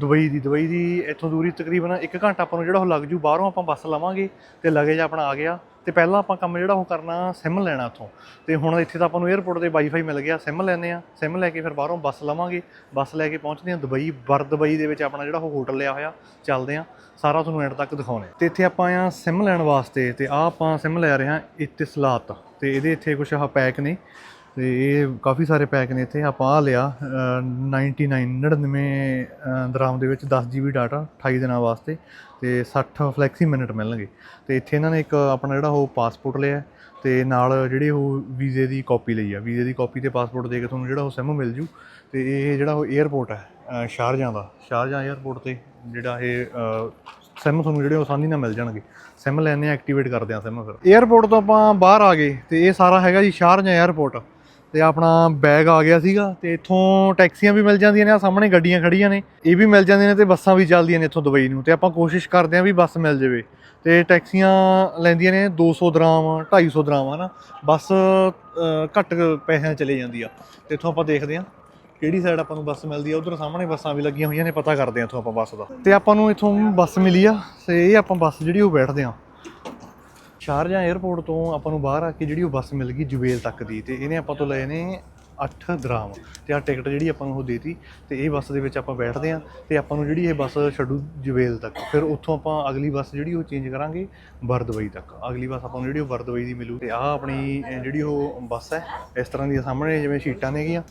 ਦੁਬਈ ਦੀ ਦੁਬਈ ਦੀ ਇੱਥੋਂ ਦੂਰੀ ਤਕਰੀਬਨ 1 ਘੰਟਾ ਆਪਾਂ ਨੂੰ ਜਿਹੜਾ ਉਹ ਲੱਗ ਜੂ, ਬਾਹਰੋਂ ਆਪਾਂ ਬੱਸ ਲਵਾਂਗੇ ਤੇ ਲਗੇਜ ਆਪਣਾ ਆ ਗਿਆ। ਤੇ ਪਹਿਲਾਂ ਆਪਾਂ ਕੰਮ ਜਿਹੜਾ ਉਹ ਕਰਨਾ ਸਿਮ ਲੈਣਾ ਉੱਥੋਂ। ਤੇ ਹੁਣ ਇੱਥੇ ਤਾਂ ਆਪਾਂ ਨੂੰ 에ਅਰਪੋਰਟ ਤੇ ਵਾਈਫਾਈ ਮਿਲ ਗਿਆ ਸਿਮ ਲੈਨੇ ਆ ਸਿਮ ਲੈ ਕੇ ਫਿਰ ਬਾਹਰੋਂ ਬੱਸ ਲਵਾਂਗੇ। ਬੱਸ ਲੈ ਕੇ ਪਹੁੰਚਦੇ ਆ ਦੁਬਈ, ਬਰ ਦੁਬਈ ਦੇ ਵਿੱਚ ਆਪਣਾ ਜਿਹੜਾ ਉਹ ਹੋਟਲ ਲਿਆ ਹੋਇਆ, ਚੱਲਦੇ ਆ ਸਾਰਾ ਤੁਹਾਨੂੰ ਐਂਡ ਤੱਕ ਦਿਖਾਉਣੇ ਤੇ ਇੱਥੇ ਆਪਾਂ ਆ ਸਿਮ ਲੈਣ ਵਾਸਤੇ, ਤੇ ਆ ਆਪਾਂ ਸਿਮ ਲੈ ਰਹੇ ਹਾਂ, ਇਤਿਸਲਾਤ। ਤੇ ਇਹਦੇ ਇੱਥੇ ਕੁਝ ਆਹ ਪੈਕ ਨੇ। ਤੇ ਇਹ ਕਾਫੀ ਸਾਰੇ ਪੈਕ ਨੇ ਇੱਥੇ। ਆਪਾਂ ਆ ਲਿਆ 99 99 ਦਰਾਮ ਦੇ ਵਿੱਚ 10 GB ਡਾਟਾ 28 ਦਿਨਾਂ ਵਾਸਤੇ ਤੇ 60 ਫਲੈਕਸੀ ਮਿੰਟ ਮਿਲਣਗੇ। ਤੇ ਇੱਥੇ ਇਹਨਾਂ ਨੇ ਇੱਕ ਆਪਣਾ ਜਿਹੜਾ ਉਹ ਪਾਸਪੋਰਟ ਲਿਆ ਤੇ ਨਾਲ ਜਿਹੜੀ ਉਹ ਵੀਜ਼ੇ ਦੀ ਕਾਪੀ ਲਈ ਆ। ਵੀਜ਼ੇ ਦੀ ਕਾਪੀ ਤੇ ਪਾਸਪੋਰਟ ਦੇ ਕੇ ਤੁਹਾਨੂੰ ਜਿਹੜਾ ਉਹ ਸਿਮ ਮਿਲ ਜੂ ਤੇ ਇਹ ਜਿਹੜਾ ਉਹ 에ਅਰਪੋਰਟ ਹੈ ਸ਼ਾਰਜਾ ਦਾ। ਸ਼ਾਰਜਾ 에ਅਰਪੋਰਟ ਤੇ ਜਿਹੜਾ ਇਹ ਸਿਮ ਤੁਹਾਨੂੰ ਜਿਹੜੇ ਆਸਾਨੀ ਨਾਲ ਮਿਲ ਜਾਣਗੇ। ਸਿਮ ਲੈਣੇ ਐਕਟੀਵੇਟ ਕਰਦੇ ਆ ਸਿਮ ਫਿਰ। 에ਅਰਪੋਰਟ ਤੋਂ ਆਪਾਂ ਬਾਹਰ ਆ ਗਏ ਤੇ ਇਹ ਸਾਰਾ ਹੈਗਾ ਜੀ ਸ਼ਾਰਜਾ 에ਅਰਪੋਰਟ ਤੇ ਆਪਣਾ ਬੈਗ ਆ ਗਿਆ ਸੀਗਾ ਤੇ ਇੱਥੋਂ ਟੈਕਸੀਆਂ ਵੀ ਮਿਲ ਜਾਂਦੀਆਂ ਨੇ ਆ ਸਾਹਮਣੇ ਗੱਡੀਆਂ ਖੜੀਆਂ ਨੇ, ਇਹ ਵੀ ਮਿਲ ਜਾਂਦੀਆਂ ਨੇ ਤੇ ਬੱਸਾਂ ਵੀ ਚੱਲਦੀਆਂ ਨੇ ਇੱਥੋਂ ਦੁਬਈ ਨੂੰ ਤੇ ਆਪਾਂ ਕੋਸ਼ਿਸ਼ ਕਰਦੇ ਆਂ ਵੀ ਬੱਸ ਮਿਲ ਜਾਵੇ ਤੇ ਟੈਕਸੀਆਂ ਲੈਂਦੀਆਂ ਨੇ 200 ਦਰਾਮ 250 ਦਰਾਮ ਹਨਾ, ਬੱਸ ਘੱਟ ਪੈਸਿਆਂ 'ਚ ਚਲੇ ਜਾਂਦੀ ਆ ਤੇ ਇੱਥੋਂ ਆਪਾਂ ਦੇਖਦੇ ਆਂ ਕਿਹੜੀ ਸਾਈਡ ਆਪਾਂ ਨੂੰ ਬੱਸ ਮਿਲਦੀ ਆ, ਉਧਰ ਸਾਹਮਣੇ ਬੱਸਾਂ ਵੀ ਲੱਗੀਆਂ ਹੋਈਆਂ ਨੇ, ਪਤਾ ਕਰਦੇ ਆਂ ਇੱਥੋਂ ਆਪਾਂ ਬੱਸ ਦਾ ਤੇ ਆਪਾਂ ਨੂੰ ਇੱਥੋਂ ਬੱਸ ਮਿਲੀ ਆ ਤੇ ਇਹ ਆਪਾਂ ਬੱਸ ਜਿਹੜੀ ਉਹ ਬੈਠਦੇ ਆਂ ਸ਼ਾਰਜਾ 에ਅਰਪੋਰਟ ਤੋਂ ਆਪਾਂ ਨੂੰ ਬਾਹਰ ਆ ਕੇ ਜਿਹੜੀ ਉਹ ਬੱਸ ਮਿਲ ਗਈ ਜੁਬੇਲ ਤੱਕ ਦੀ ਤੇ ਇਹਨੇ ਆਪਾਂ ਤੋਂ ਲਏ ਨੇ 8 ਦਰਾਮ ਤੇ ਆ ਟਿਕਟ ਜਿਹੜੀ ਆਪਾਂ ਨੂੰ ਉਹ ਦੇਤੀ ਤੇ ਇਹ ਬੱਸ ਦੇ ਵਿੱਚ ਆਪਾਂ ਬੈਠਦੇ ਆ ਤੇ ਆਪਾਂ ਨੂੰ ਜਿਹੜੀ ਇਹ ਬੱਸ ਛੱਡੂ ਜੁਬੇਲ ਤੱਕ। ਫਿਰ ਉੱਥੋਂ ਆਪਾਂ ਅਗਲੀ ਬੱਸ ਜਿਹੜੀ ਉਹ ਚੇਂਜ ਕਰਾਂਗੇ ਬਰਦਵਈ ਤੱਕ। ਅਗਲੀ ਬੱਸ ਆਪਾਂ ਨੂੰ ਜਿਹੜੀ ਉਹ ਬਰਦਵਈ ਦੀ ਮਿਲੂ ਤੇ ਆ ਆਪਣੀ ਜਿਹੜੀ ਉਹ ਬੱਸ ਹੈ, ਇਸ ਤਰ੍ਹਾਂ ਦੀ ਸਾਹਮਣੇ ਜਿਵੇਂ ਸ਼ੀਟਾਂ ਨੇਗੀਆਂ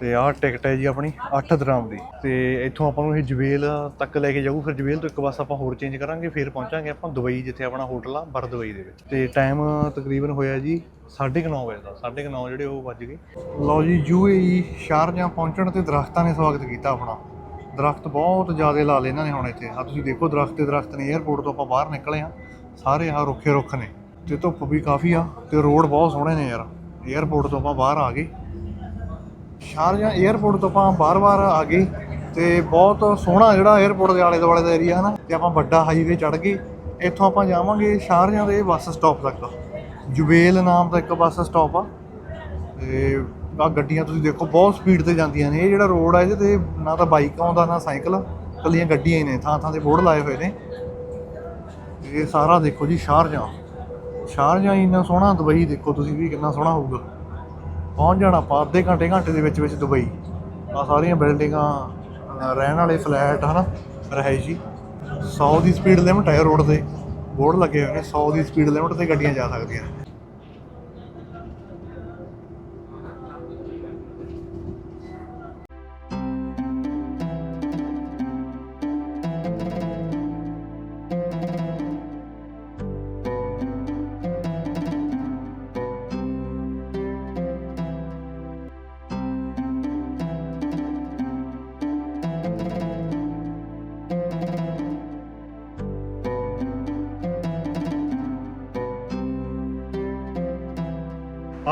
ਤੇ ਆਹ ਟਿਕਟ ਹੈ ਜੀ ਆਪਣੀ 8 ਦਰਾਮ ਦੀ। ਤੇ ਇੱਥੋਂ ਆਪਾਂ ਨੂੰ ਇਹ ਜਵੇਲ ਤੱਕ ਲੈ ਕੇ ਜਾਊ, ਫਿਰ ਜਵੇਲ ਤੋਂ ਇੱਕ ਬੱਸ ਆਪਾਂ ਹੋਰ ਚੇਂਜ ਕਰਾਂਗੇ, ਫਿਰ ਪਹੁੰਚਾਂਗੇ ਆਪਾਂ ਦੁਬਈ, ਜਿੱਥੇ ਆਪਣਾ ਹੋਟਲ ਆ, ਬਰ ਦੁਬਈ ਦੇ ਵਿੱਚ। ਤੇ ਟਾਈਮ ਤਕਰੀਬਨ ਹੋਇਆ ਜੀ 9:30 ਵਜੇ ਦਾ 9:30 ਜਿਹੜੇ ਉਹ ਵੱਜ ਗਏ। ਲਓ ਜੀ ਯੂਏਈ ਸ਼ਾਰਜਾ ਪਹੁੰਚਣ ਤੇ ਦਰਖਤਾਂ ਨੇ ਸਵਾਗਤ ਕੀਤਾ ਆਪਣਾ। ਦਰਖਤ ਬਹੁਤ ਜ਼ਿਆਦਾ ਲਾ ਲਏ ਇਹਨਾਂ ਨੇ ਹੁਣ ਇੱਥੇ। ਆ ਤੁਸੀਂ ਦੇਖੋ ਦਰਖਤ ਤੇ ਦਰਖਤ ਨੇ 에ਅਰਪੋਰਟ ਤੋਂ ਆਪਾਂ ਬਾਹਰ ਨਿਕਲੇ ਆ ਸਾਰੇ ਆ ਰੁੱਖੇ ਰੁੱਖ ਨੇ। ਤੇ ਧੁੱਪ ਵੀ ਕਾਫੀ ਆ, ਤੇ ਰੋਡ ਬਹੁਤ ਸੋਹਣੇ ਨੇ ਯਾਰ। 에ਅਰਪੋਰਟ ਤੋਂ ਆਪਾਂ ਬਾਹਰ ਆ ਗਏ। ਸ਼ਾਰਜਾ 에ਅਰਪੋਰਟ ਤੋਂ ਆਪਾਂ ਬਾਰ-ਬਾਰ ਆ ਗਏ ਤੇ ਬਹੁਤ ਸੋਹਣਾ ਜਿਹੜਾ 에ਅਰਪੋਰਟ ਦੇ ਆਲੇ ਦੁਆਲੇ ਦਾ ਏਰੀਆ ਹੈ ਨਾ, ਤੇ ਆਪਾਂ ਵੱਡਾ ਹਾਈਵੇ ਚੜ੍ਹ ਗਏ। ਇੱਥੋਂ ਆਪਾਂ ਜਾਵਾਂਗੇ ਸ਼ਾਰਜਾ ਦੇ ਬੱਸ ਸਟਾਪ ਤੱਕ। ਜੁਬੇਲ ਨਾਮ ਦਾ ਇੱਕ ਬੱਸ ਸਟਾਪ ਆ। ਤੇ ਆ ਗੱਡੀਆਂ ਤੁਸੀਂ ਦੇਖੋ, ਬਹੁਤ ਸਪੀਡ ਤੇ ਜਾਂਦੀਆਂ ਨੇ। ਇਹ ਜਿਹੜਾ ਰੋਡ ਆ, ਇਹਦੇ ਤੇ ਨਾ ਤਾਂ ਬਾਈਕ ਆਉਂਦਾ, ਨਾ ਸਾਈਕਲ। ਕੱਲੀਆਂ ਗੱਡੀਆਂ ਹੀ ਨੇ ਥਾਂ ਥਾਂ ਤੇ ਬੋਰਡ ਲਾਏ ਹੋਏ ਨੇ। ਇਹ ਸਾਰਾ ਦੇਖੋ ਜੀ, ਸ਼ਾਰਜਾ। ਸ਼ਾਰਜਾ ਇੰਨਾ ਸੋਹਣਾ ਦੁਬਈ ਦੇਖੋ ਤੁਸੀਂ ਵੀ, ਕਿੰਨਾ ਸੋਹਣਾ ਹੋਊਗਾ। ਪਹੁੰਚ ਜਾਣਾ ਆਪਾਂ, ਅੱਧੇ ਘੰਟੇ ਘੰਟੇ ਦੇ ਵਿੱਚ ਵਿੱਚ ਦੁਬਈ। ਆ ਸਾਰੀਆਂ ਬਿਲਡਿੰਗਾਂ ਰਹਿਣ ਵਾਲੇ ਫਲੈਟ, ਹਨ ਰਹੇ ਜੀ 100 ਦੀ ਸਪੀਡ ਲਿਮਟ ਹੈ ਰੋਡ ਤੇ। ਬੋਰਡ ਲੱਗੇ ਹੋਏ ਨੇ 100 ਦੀ ਸਪੀਡ ਲਿਮਟ ਤੇ ਗੱਡੀਆਂ ਜਾ ਸਕਦੀਆਂ। ਨੇ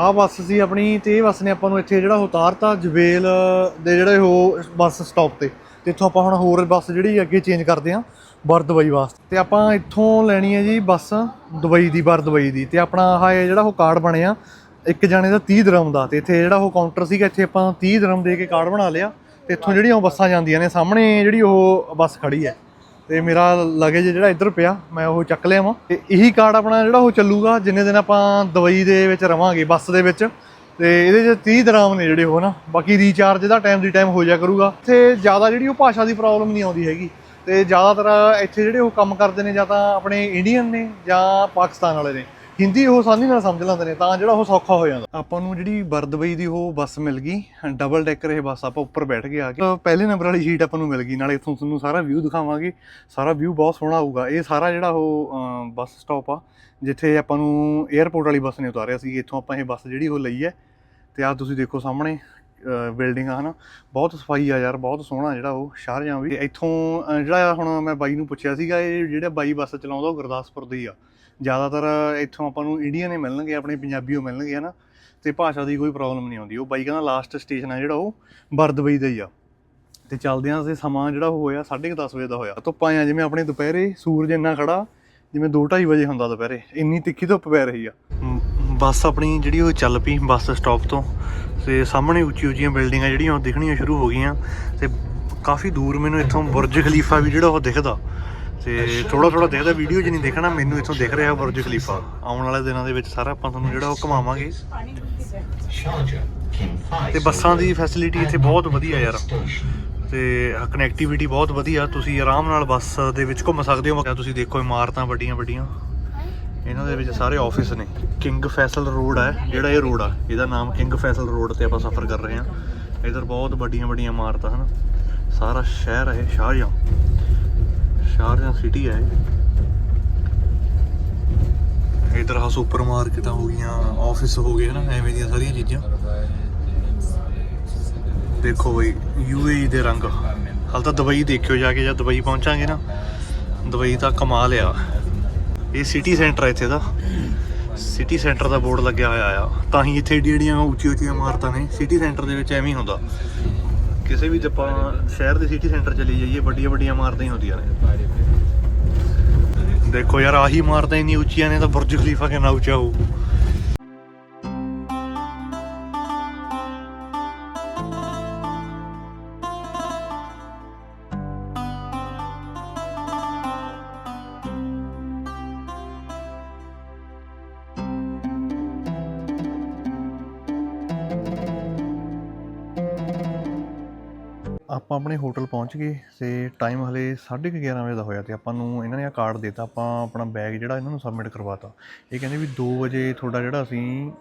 ਆ ਬੱਸ ਸੀ ਆਪਣੀ ਤੇ ਇਹ ਬੱਸ ਨੇ ਆਪਾਂ ਨੂੰ ਇੱਥੇ ਜਿਹੜਾ ਉਹ ਉਤਾਰਤਾ ਜਵੇਲ ਦੇ ਜਿਹੜੇ ਉਹ ਬੱਸ ਸਟਾਪ ਤੇ। ਤੇ ਇੱਥੋਂ ਆਪਾਂ ਹੁਣ ਹੋਰ ਬੱਸ ਜਿਹੜੀ ਅੱਗੇ ਚੇਂਜ ਕਰਦੇ ਆਂ ਬਰ ਦੁਬਈ ਵਾਸਤੇ। ਤੇ ਆਪਾਂ ਇੱਥੋਂ ਲੈਣੀ ਹੈ ਜੀ ਬੱਸ ਦੁਬਈ ਦੀ ਬਰ ਦੁਬਈ ਦੀ। ਤੇ ਆਪਣਾ ਆਹ ਜਿਹੜਾ ਉਹ ਕਾਰਡ ਬਣਿਆ, ਇੱਕ ਜਾਣੇ ਦਾ 30 ਦਰਮ ਦਾ। ਤੇ ਇੱਥੇ ਜਿਹੜਾ ਉਹ ਕਾਊਂਟਰ ਸੀਗਾ, ਇੱਥੇ ਆਪਾਂ 30 ਦਰਮ ਦੇ ਕੇ ਕਾਰਡ ਬਣਾ ਲਿਆ। ਤੇ ਇੱਥੋਂ ਜਿਹੜੀਆਂ ਉਹ ਬੱਸਾਂ ਜਾਂਦੀਆਂ ਨੇ, ਸਾਹਮਣੇ ਜਿਹੜੀ ਉਹ ਬੱਸ ਖੜੀ ਹੈ। ਤੇ ਮੇਰਾ ਲਗੇਜ ਜਿਹੜਾ ਇੱਧਰ ਪਿਆ, ਮੈਂ ਉਹ ਚੱਕ ਲਿਆ ਵਾਂ। ਤੇ ਇਹੀ ਕਾਰਡ ਆਪਣਾ ਜਿਹੜਾ ਉਹ ਚੱਲੂਗਾ, ਜਿੰਨੇ ਦਿਨ ਆਪਾਂ ਦੁਬਈ ਦੇ ਵਿੱਚ ਰਵਾਂਗੇ, ਬੱਸ ਦੇ ਵਿੱਚ। ਤੇ ਇਹਦੇ 'ਚ 30 ਦਰਾਮ ਨੇ ਜਿਹੜੇ ਉਹ ਨਾ, ਬਾਕੀ ਰੀਚਾਰਜ ਦਾ ਟਾਈਮ ਦੀ ਟਾਈਮ ਹੋ ਜਾ ਕਰੂਗਾ। ਇੱਥੇ ਜ਼ਿਆਦਾ ਜਿਹੜੀ ਉਹ ਭਾਸ਼ਾ ਦੀ ਪ੍ਰੋਬਲਮ ਨਹੀਂ ਆਉਂਦੀ ਹੈਗੀ। ਤੇ ਜ਼ਿਆਦਾਤਰ ਇੱਥੇ ਜਿਹੜੇ ਉਹ ਕੰਮ ਕਰਦੇ ਨੇ ਜਾਂ ਤਾਂ ਆਪਣੇ ਇੰਡੀਅਨ ਨੇ ਜਾਂ ਪਾਕਿਸਤਾਨ ਵਾਲੇ ਨੇ। ਹਿੰਦੀ ਉਹ ਆਸਾਨੀ ਨਾਲ ਸਮਝ ਲੈਂਦੇ ਨੇ, ਤਾਂ ਜਿਹੜਾ ਉਹ ਸੌਖਾ ਹੋ ਜਾਂਦਾ। ਆਪਾਂ ਨੂੰ ਜਿਹੜੀ ਬਰਦਬਈ ਦੀ ਉਹ ਬੱਸ ਮਿਲ ਗਈ ਡਬਲ ਡੈਕਰ ਇਹ ਬੱਸ ਆਪਾਂ ਉੱਪਰ ਬੈਠ ਕੇ ਆ ਕੇ ਪਹਿਲੇ ਨੰਬਰ ਵਾਲੀ ਸੀਟ ਆਪਾਂ ਨੂੰ ਮਿਲ ਗਈ, ਨਾਲੇ ਇੱਥੋਂ ਤੁਹਾਨੂੰ ਸਾਰਾ ਵਿਊ ਦਿਖਾਵਾਂਗੇ, ਸਾਰਾ ਵਿਊ ਬਹੁਤ ਸੋਹਣਾ ਆਊਗਾ। ਇਹ ਸਾਰਾ ਜਿਹੜਾ ਉਹ ਬੱਸ ਸਟਾਪ ਆ, ਜਿੱਥੇ ਆਪਾਂ ਨੂੰ 에ਅਰਪੋਰਟ ਵਾਲੀ ਬੱਸ ਨੇ ਉਤਾਰਿਆ ਸੀ, ਇੱਥੋਂ ਆਪਾਂ ਇਹ ਬੱਸ ਜਿਹੜੀ ਉਹ ਲਈ ਹੈ। ਤੇ ਆ ਤੁਸੀਂ ਦੇਖੋ ਸਾਹਮਣੇ ਬਿਲਡਿੰਗ ਆ, ਹਨਾ। ਬਹੁਤ ਸਫ਼ਾਈ ਆ ਯਾਰ, ਬਹੁਤ ਸੋਹਣਾ ਜਿਹੜਾ ਉਹ ਸ਼ਾਰਜਾਂ ਵੀ। ਇੱਥੋਂ ਜਿਹੜਾ ਹੁਣ ਮੈਂ ਬਾਈ ਨੂੰ ਪੁੱਛਿਆ ਸੀਗਾ, ਇਹ ਜਿਹੜਾ ਬਾਈ ਬੱਸ ਚਲਾਉਂਦਾ ਉਹ ਗੁਰਦਾਸਪੁਰ ਦੀ ਹੀ ਆ। ਜ਼ਿਆਦਾਤਰ ਇੱਥੋਂ ਆਪਾਂ ਨੂੰ ਇੰਡੀਅਨ ਹੀ ਮਿਲਣਗੇ, ਆਪਣੇ ਪੰਜਾਬੀਓ ਮਿਲਣਗੇ, ਹਨਾ? ਤੇ ਭਾਸ਼ਾ ਦੀ ਕੋਈ ਪ੍ਰੋਬਲਮ ਨਹੀਂ ਆਉਂਦੀ। ਉਹ ਬਾਈ ਕਹਿੰਦਾ ਲਾਸਟ ਸਟੇਸ਼ਨ ਆ ਜਿਹੜਾ ਉਹ, ਬਰਦਬਈ ਦਾ ਹੀ ਆ। ਤੇ ਚੱਲਦਿਆਂ ਤੇ ਸਮਾਂ ਜਿਹੜਾ ਉਹ ਹੋਇਆ 10:30 ਵਜੇ ਦਾ ਹੋਇਆ। ਧੁੱਪਾਂ ਆ ਜਿਵੇਂ ਆਪਣੇ ਦੁਪਹਿਰੇ ਸੂਰਜ ਇੰਨਾ ਖੜਾ, ਜਿਵੇਂ 2:30 ਵਜੇ ਹੁੰਦਾ ਦੁਪਹਿਰੇ। ਇੰਨੀ ਤਿੱਖੀ ਧੁੱਪ ਪੈ ਰਹੀ ਆ। ਬੱਸ ਆਪਣੀ ਜਿਹੜੀ ਉਹ ਚੱਲ ਪਈ, ਬੱਸ ਸਟਾਪ ਤੋਂ। ਤੇ ਸਾਹਮਣੇ ਉੱਚੀ ਉੱਚੀਆਂ ਬਿਲਡਿੰਗਾਂ ਜਿਹੜੀਆਂ ਉਹ ਦਿਖਣੀਆਂ ਸ਼ੁਰੂ ਹੋ ਗਈਆਂ। ਤੇ ਕਾਫੀ ਦੂਰ ਮੈਨੂੰ ਇੱਥੋਂ ਬੁਰਜ ਖਲੀਫਾ ਵੀ ਜਿਹੜਾ ਉਹ ਦਿਖਦਾ। ਤੇ ਥੋੜਾ ਥੋੜਾ ਦੇਖਦਾ ਵੀਡੀਓ 'ਚ ਨਹੀਂ ਦੇਖਣਾ, ਮੈਨੂੰ ਇੱਥੋਂ ਦਿਖ ਰਿਹਾ ਬੁਰਜ ਖਲੀਫਾ। ਆਉਣ ਵਾਲੇ ਦਿਨਾਂ ਦੇ ਵਿੱਚ ਸਾਰਾ ਆਪਾਂ ਤੁਹਾਨੂੰ ਜਿਹੜਾ ਉਹ ਘੁਮਾਵਾਂਗੇ। ਤੇ ਬੱਸਾਂ ਦੀ ਫੈਸਿਲਿਟੀ ਇੱਥੇ ਬਹੁਤ ਵਧੀਆ ਯਾਰ। ਤੇ ਕਨੈਕਟੀਵਿਟੀ ਬਹੁਤ ਵਧੀਆ। ਤੁਸੀਂ ਆਰਾਮ ਨਾਲ ਬੱਸ ਦੇ ਵਿੱਚ ਘੁੰਮ ਸਕਦੇ ਹੋ। ਤੁਸੀਂ ਦੇਖੋ ਇਮਾਰਤਾਂ ਵੱਡੀਆਂ ਵੱਡੀਆਂ ਇਹਨਾਂ ਦੇ ਵਿੱਚ ਸਾਰੇ ਆਫਿਸ ਨੇ। ਕਿੰਗ ਫੈਸਲ ਰੋਡ ਹੈ ਜਿਹੜਾ ਇਹ ਰੋਡ ਆ। ਇਹਦਾ ਨਾਮ ਕਿੰਗ ਫੈਸਲ ਰੋਡ ਤੇ ਆਪਾਂ ਸਫ਼ਰ ਕਰ ਰਹੇ ਹਾਂ। ਇਧਰ ਬਹੁਤ ਵੱਡੀਆਂ ਵੱਡੀਆਂ ਇਮਾਰਤਾਂ, ਹਨ। ਸਾਰਾ ਸ਼ਹਿਰ ਹੈ ਸ਼ਾਹਜਹਾਂ। ਸ਼ਹਿਰ ਜਾਂ ਸਿਟੀ ਹੈ ਇਹ। ਇਧਰ ਆ ਸੁਪਰ ਮਾਰਕੀਟਾਂ ਹੋ ਗਈਆਂ, ਆਫਿਸ ਹੋ ਗਏ ਨਾ ਐਵੇਂ ਦੀਆਂ ਸਾਰੀਆਂ ਚੀਜ਼ਾਂ। ਦੇਖੋ ਬਈ ਯੂਏਈ ਦੇ ਰੰਗ। ਹਾਲ ਤਾਂ ਦੁਬਈ ਦੇਖਿਓ ਜਾ ਕੇ ਜਦ ਦੁਬਈ ਪਹੁੰਚਾਂਗੇ ਨਾ, ਦੁਬਈ ਤਾਂ ਕਮਾਲ ਆ। ਇਹ ਸਿਟੀ ਸੈਂਟਰ ਇੱਥੇ ਦਾ। ਸਿਟੀ ਸੈਂਟਰ ਦਾ ਬੋਰਡ ਲੱਗਿਆ ਹੋਇਆ ਆ। ਤਾਂ ਹੀ ਇੱਥੇ ਜਿਹੜੀਆਂ ਉੱਚੀ ਉੱਚੀਆਂ ਇਮਾਰਤਾਂ ਨੇ। ਸਿਟੀ ਸੈਂਟਰ ਦੇ ਵਿੱਚ ਐਵੇਂ ਹੀ ਹੁੰਦਾ। ਕਿਸੇ ਵੀ ਆਪਾਂ ਸ਼ਹਿਰ ਦੇ ਸਿਟੀ ਸੈਂਟਰ ਚਲੇ ਜਾਈਏ, ਵੱਡੀਆਂ ਵੱਡੀਆਂ ਇਮਾਰਤਾਂ ਹੀ ਹੁੰਦੀਆਂ ਨੇ। ਦੇਖੋ ਯਾਰ, ਆਹੀ ਇਮਾਰਤਾਂ ਇੰਨੀ ਉੱਚੀਆਂ ਨੇ ਤਾਂ ਬੁਰਜ ਖਲੀਫਾ ਕਿੰਨਾ ਉੱਚਾ ਹੋਊ। ਆਪਾਂ ਆਪਣੇ ਹੋਟਲ ਪਹੁੰਚ ਗਏ ਤੇ ਟਾਈਮ ਹਲੇ 11:30 ਵਜੇ ਦਾ ਹੋਇਆ ਤੇ ਆਪਾਂ ਨੂੰ ਇਹਨਾਂ ਨੇ ਆ ਕਾਰਡ ਦਿੱਤਾ ਆਪਾਂ ਆਪਣਾ ਬੈਗ ਜਿਹੜਾ ਇਹਨਾਂ ਨੂੰ ਸਬਮਿਟ ਕਰਵਾਤਾ। ਇਹ ਕਹਿੰਦੇ ਵੀ 2 ਵਜੇ ਤੁਹਾਡਾ ਜਿਹੜਾ ਅਸੀਂ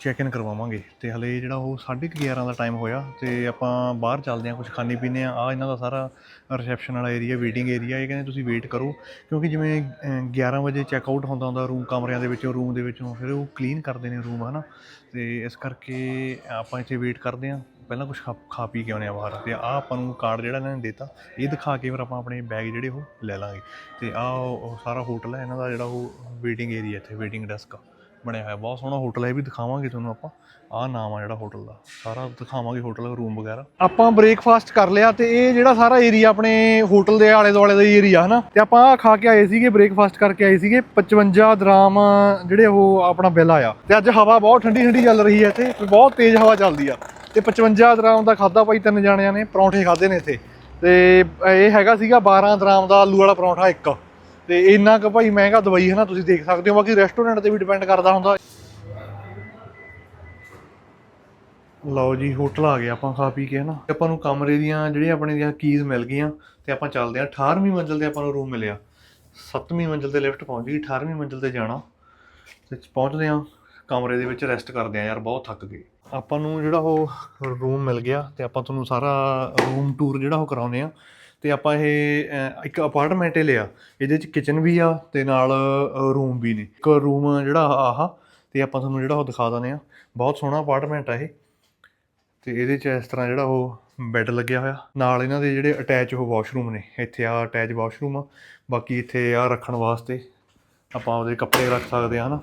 ਚੈੱਕ ਇਨ ਕਰਵਾਵਾਂਗੇ ਤੇ ਹਲੇ ਜਿਹੜਾ ਉਹ 11:30 ਦਾ ਟਾਈਮ ਹੋਇਆ ਤੇ ਆਪਾਂ ਬਾਹਰ ਚੱਲਦੇ ਹਾਂ ਕੁਝ ਖਾਣੇ ਪੀਣੇ ਆ ਆ ਇਹਨਾਂ ਦਾ ਸਾਰਾ ਰਿਸੈਪਸ਼ਨ ਵਾਲਾ ਏਰੀਆ ਵੇਟਿੰਗ ਏਰੀਆ ਇਹ ਕਹਿੰਦੇ ਤੁਸੀਂ ਵੇਟ ਕਰੋ ਕਿਉਂਕਿ ਜਿਵੇਂ ਅਹ, 11 ਵਜੇ ਚੈੱਕ ਆਊਟ ਹੁੰਦਾ ਹੁੰਦਾ ਰੂਮ ਕਮਰਿਆਂ ਦੇ ਵਿੱਚੋਂ ਰੂਮ ਦੇ ਵਿੱਚੋਂ ਫਿਰ ਉਹ ਕਲੀਨ ਕਰਦੇ ਨੇ ਰੂਮ ਹਨਾ? ਤੇ ਇਸ ਕਰਕੇ ਆਪਾਂ ਇੱਥੇ ਵੇਟ ਕਰਦੇ ਹਾਂ। ਪਹਿਲਾਂ ਕੁਝ ਖਾ ਖਾ ਪੀ ਕੇ ਆਉਂਦੇ ਆ ਬਾਹਰ। ਤੇ ਆ ਆਪਾਂ ਨੂੰ ਕਾਰਡ ਜਿਹੜਾ ਇਹਨਾਂ ਨੇ ਦਿੱਤਾ, ਇਹ ਦਿਖਾ ਕੇ ਫਿਰ ਆਪਾਂ ਆਪਣੇ ਬੈਗ ਜਿਹੜੇ ਉਹ ਲੈ ਲਾਂਗੇ। ਤੇ ਆ ਉਹ ਸਾਰਾ ਹੋਟਲ ਹੈ, ਇਹਨਾਂ ਦਾ ਜਿਹੜਾ ਉਹ ਵੇਟਿੰਗ ਏਰੀਆ ਇੱਥੇ ਵੇਟਿੰਗ ਡੈਸਕ ਆ। ਬਣਿਆ ਹੋਇਆ, ਬਹੁਤ ਸੋਹਣਾ ਹੋਟਲ ਹੈ ਇਹ ਵੀ ਦਿਖਾਵਾਂਗੇ ਤੁਹਾਨੂੰ ਆਪਾਂ। ਆਹ ਨਾਮ ਆ ਜਿਹੜਾ ਹੋਟਲ ਦਾ। ਸਾਰਾ ਦਿਖਾਵਾਂਗੇ ਹੋਟਲ ਰੂਮ ਵਗੈਰਾ। ਆਪਾਂ ਬ੍ਰੇਕਫਾਸਟ ਕਰ ਲਿਆ ਤੇ ਇਹ ਜਿਹੜਾ ਸਾਰਾ ਏਰੀਆ ਆਪਣੇ ਹੋਟਲ ਦੇ ਆਲੇ ਦੁਆਲੇ ਦਾ ਏਰੀਆ ਹਨਾ? ਤੇ ਆਪਾਂ ਆਹ ਖਾ ਕੇ ਆਏ ਸੀਗੇ ਬ੍ਰੇਕਫਾਸਟ ਕਰਕੇ ਆਏ ਸੀਗੇ। 55 ਦਰਾਮ ਜਿਹੜੇ ਉਹ ਆਪਣਾ ਬਿੱਲ ਆਇਆ। ਤੇ ਅੱਜ ਹਵਾ ਬਹੁਤ ਠੰਡੀ ਠੰਡੀ ਚੱਲ ਰਹੀ ਹੈ ਇੱਥੇ ਬਹੁਤ ਤੇਜ਼ ਹਵਾ ਚੱਲਦੀ ਆ। ਤੇ 55 ਦਰਾਮ ਦਾ ਖਾਦਾ ਭਾਈ ਤਿੰਨ ਜਾਣਿਆਂ ਨੇ, ਪਰੌਂਠੇ ਖਾਦੇ ਨੇ ਇੱਥੇ। ਤੇ ਇਹ ਹੈਗਾ ਸੀਗਾ 12 ਦਰਾਮ ਦਾ ਆਲੂ ਵਾਲਾ ਪਰੌਂਠਾ ਇੱਕ। ਤੇ ਇੰਨਾ ਕੁ ਭਾਈ ਮਹਿੰਗਾ ਦਵਾਈ ਹੈ ਨਾ ਤੁਸੀਂ ਦੇਖ ਸਕਦੇ ਹੋ, ਬਾਕੀ ਰੈਸਟੋਰੈਂਟ ਤੇ ਵੀ ਡਿਪੈਂਡ ਕਰਦਾ ਹੁੰਦਾ। ਲਓ ਜੀ ਹੋਟਲ ਆ ਗਏ ਆਪਾਂ, ਖਾ ਪੀ ਕੇ ਹਨਾ। ਆਪਾਂ ਨੂੰ ਕਮਰੇ ਦੀਆਂ ਜਿਹੜੀਆਂ ਆਪਣੇ ਦੀਆਂ ਕੀਜ਼ ਮਿਲ ਗਈਆਂ ਤੇ ਆਪਾਂ ਚੱਲਦੇ ਹਾਂ। 18ਵੀਂ ਮੰਜ਼ਲ ਤੇ ਆਪਾਂ ਨੂੰ ਰੂਮ ਮਿਲਿਆ। 7ਵੀਂ ਮੰਜ਼ਲ ਤੇ ਲਿਫਟ ਪਹੁੰਚ ਗਈ 18ਵੀਂ ਮੰਜ਼ਲ ਤੇ ਜਾਣਾ। ਤੇ ਪਹੁੰਚਦੇ ਹਾਂ, ਕਮਰੇ ਦੇ ਵਿੱਚ ਰੈਸਟ ਕਰਦੇ ਹਾਂ ਯਾਰ, ਬਹੁਤ ਥੱਕ ਗਏ। ਆਪਾਂ ਨੂੰ ਜਿਹੜਾ ਉਹ ਰੂਮ ਮਿਲ ਗਿਆ ਤੇ ਆਪਾਂ ਤੁਹਾਨੂੰ ਸਾਰਾ ਰੂਮ ਟੂਰ ਜਿਹੜਾ ਉਹ ਕਰਾਉਂਦੇ ਆ ਤੇ ਆਪਾਂ ਇਹ ਅਹ, ਇੱਕ ਅਪਾਰਟਮੈਂਟ ਹੀ ਲਿਆ। ਇਹਦੇ ਚ ਕਿਚਨ ਵੀ ਆ ਤੇ ਨਾਲ ਰੂਮ ਵੀ ਨੇ। ਇੱਕ ਰੂਮ ਜਿਹੜਾ ਆਹ ਤੇ ਆਪਾਂ ਤੁਹਾਨੂੰ ਜਿਹੜਾ ਉਹ ਦਿਖਾ ਦਿੰਦੇ ਆ। ਬਹੁਤ ਸੋਹਣਾ ਅਪਾਰਟਮੈਂਟ ਆ ਇਹ। ਤੇ ਇਹਦੇ ਚ ਇਸ ਤਰ੍ਹਾਂ ਜਿਹੜਾ ਉਹ ਬੈੱਡ ਲੱਗਿਆ ਹੋਇਆ। ਨਾਲ ਇਹਨਾਂ ਦੇ ਜਿਹੜੇ ਅਟੈਚ ਉਹ ਵਾਸ਼ਰੂਮ ਨੇ। ਇੱਥੇ ਆ ਅਟੈਚ ਵਾਸ਼ਰੂਮ ਆ। ਬਾਕੀ ਇੱਥੇ ਆ ਰੱਖਣ ਵਾਸਤੇ ਆਪਾਂ ਉਹਦੇ ਕੱਪੜੇ ਰੱਖ ਸਕਦੇ ਆ ਹਨਾ?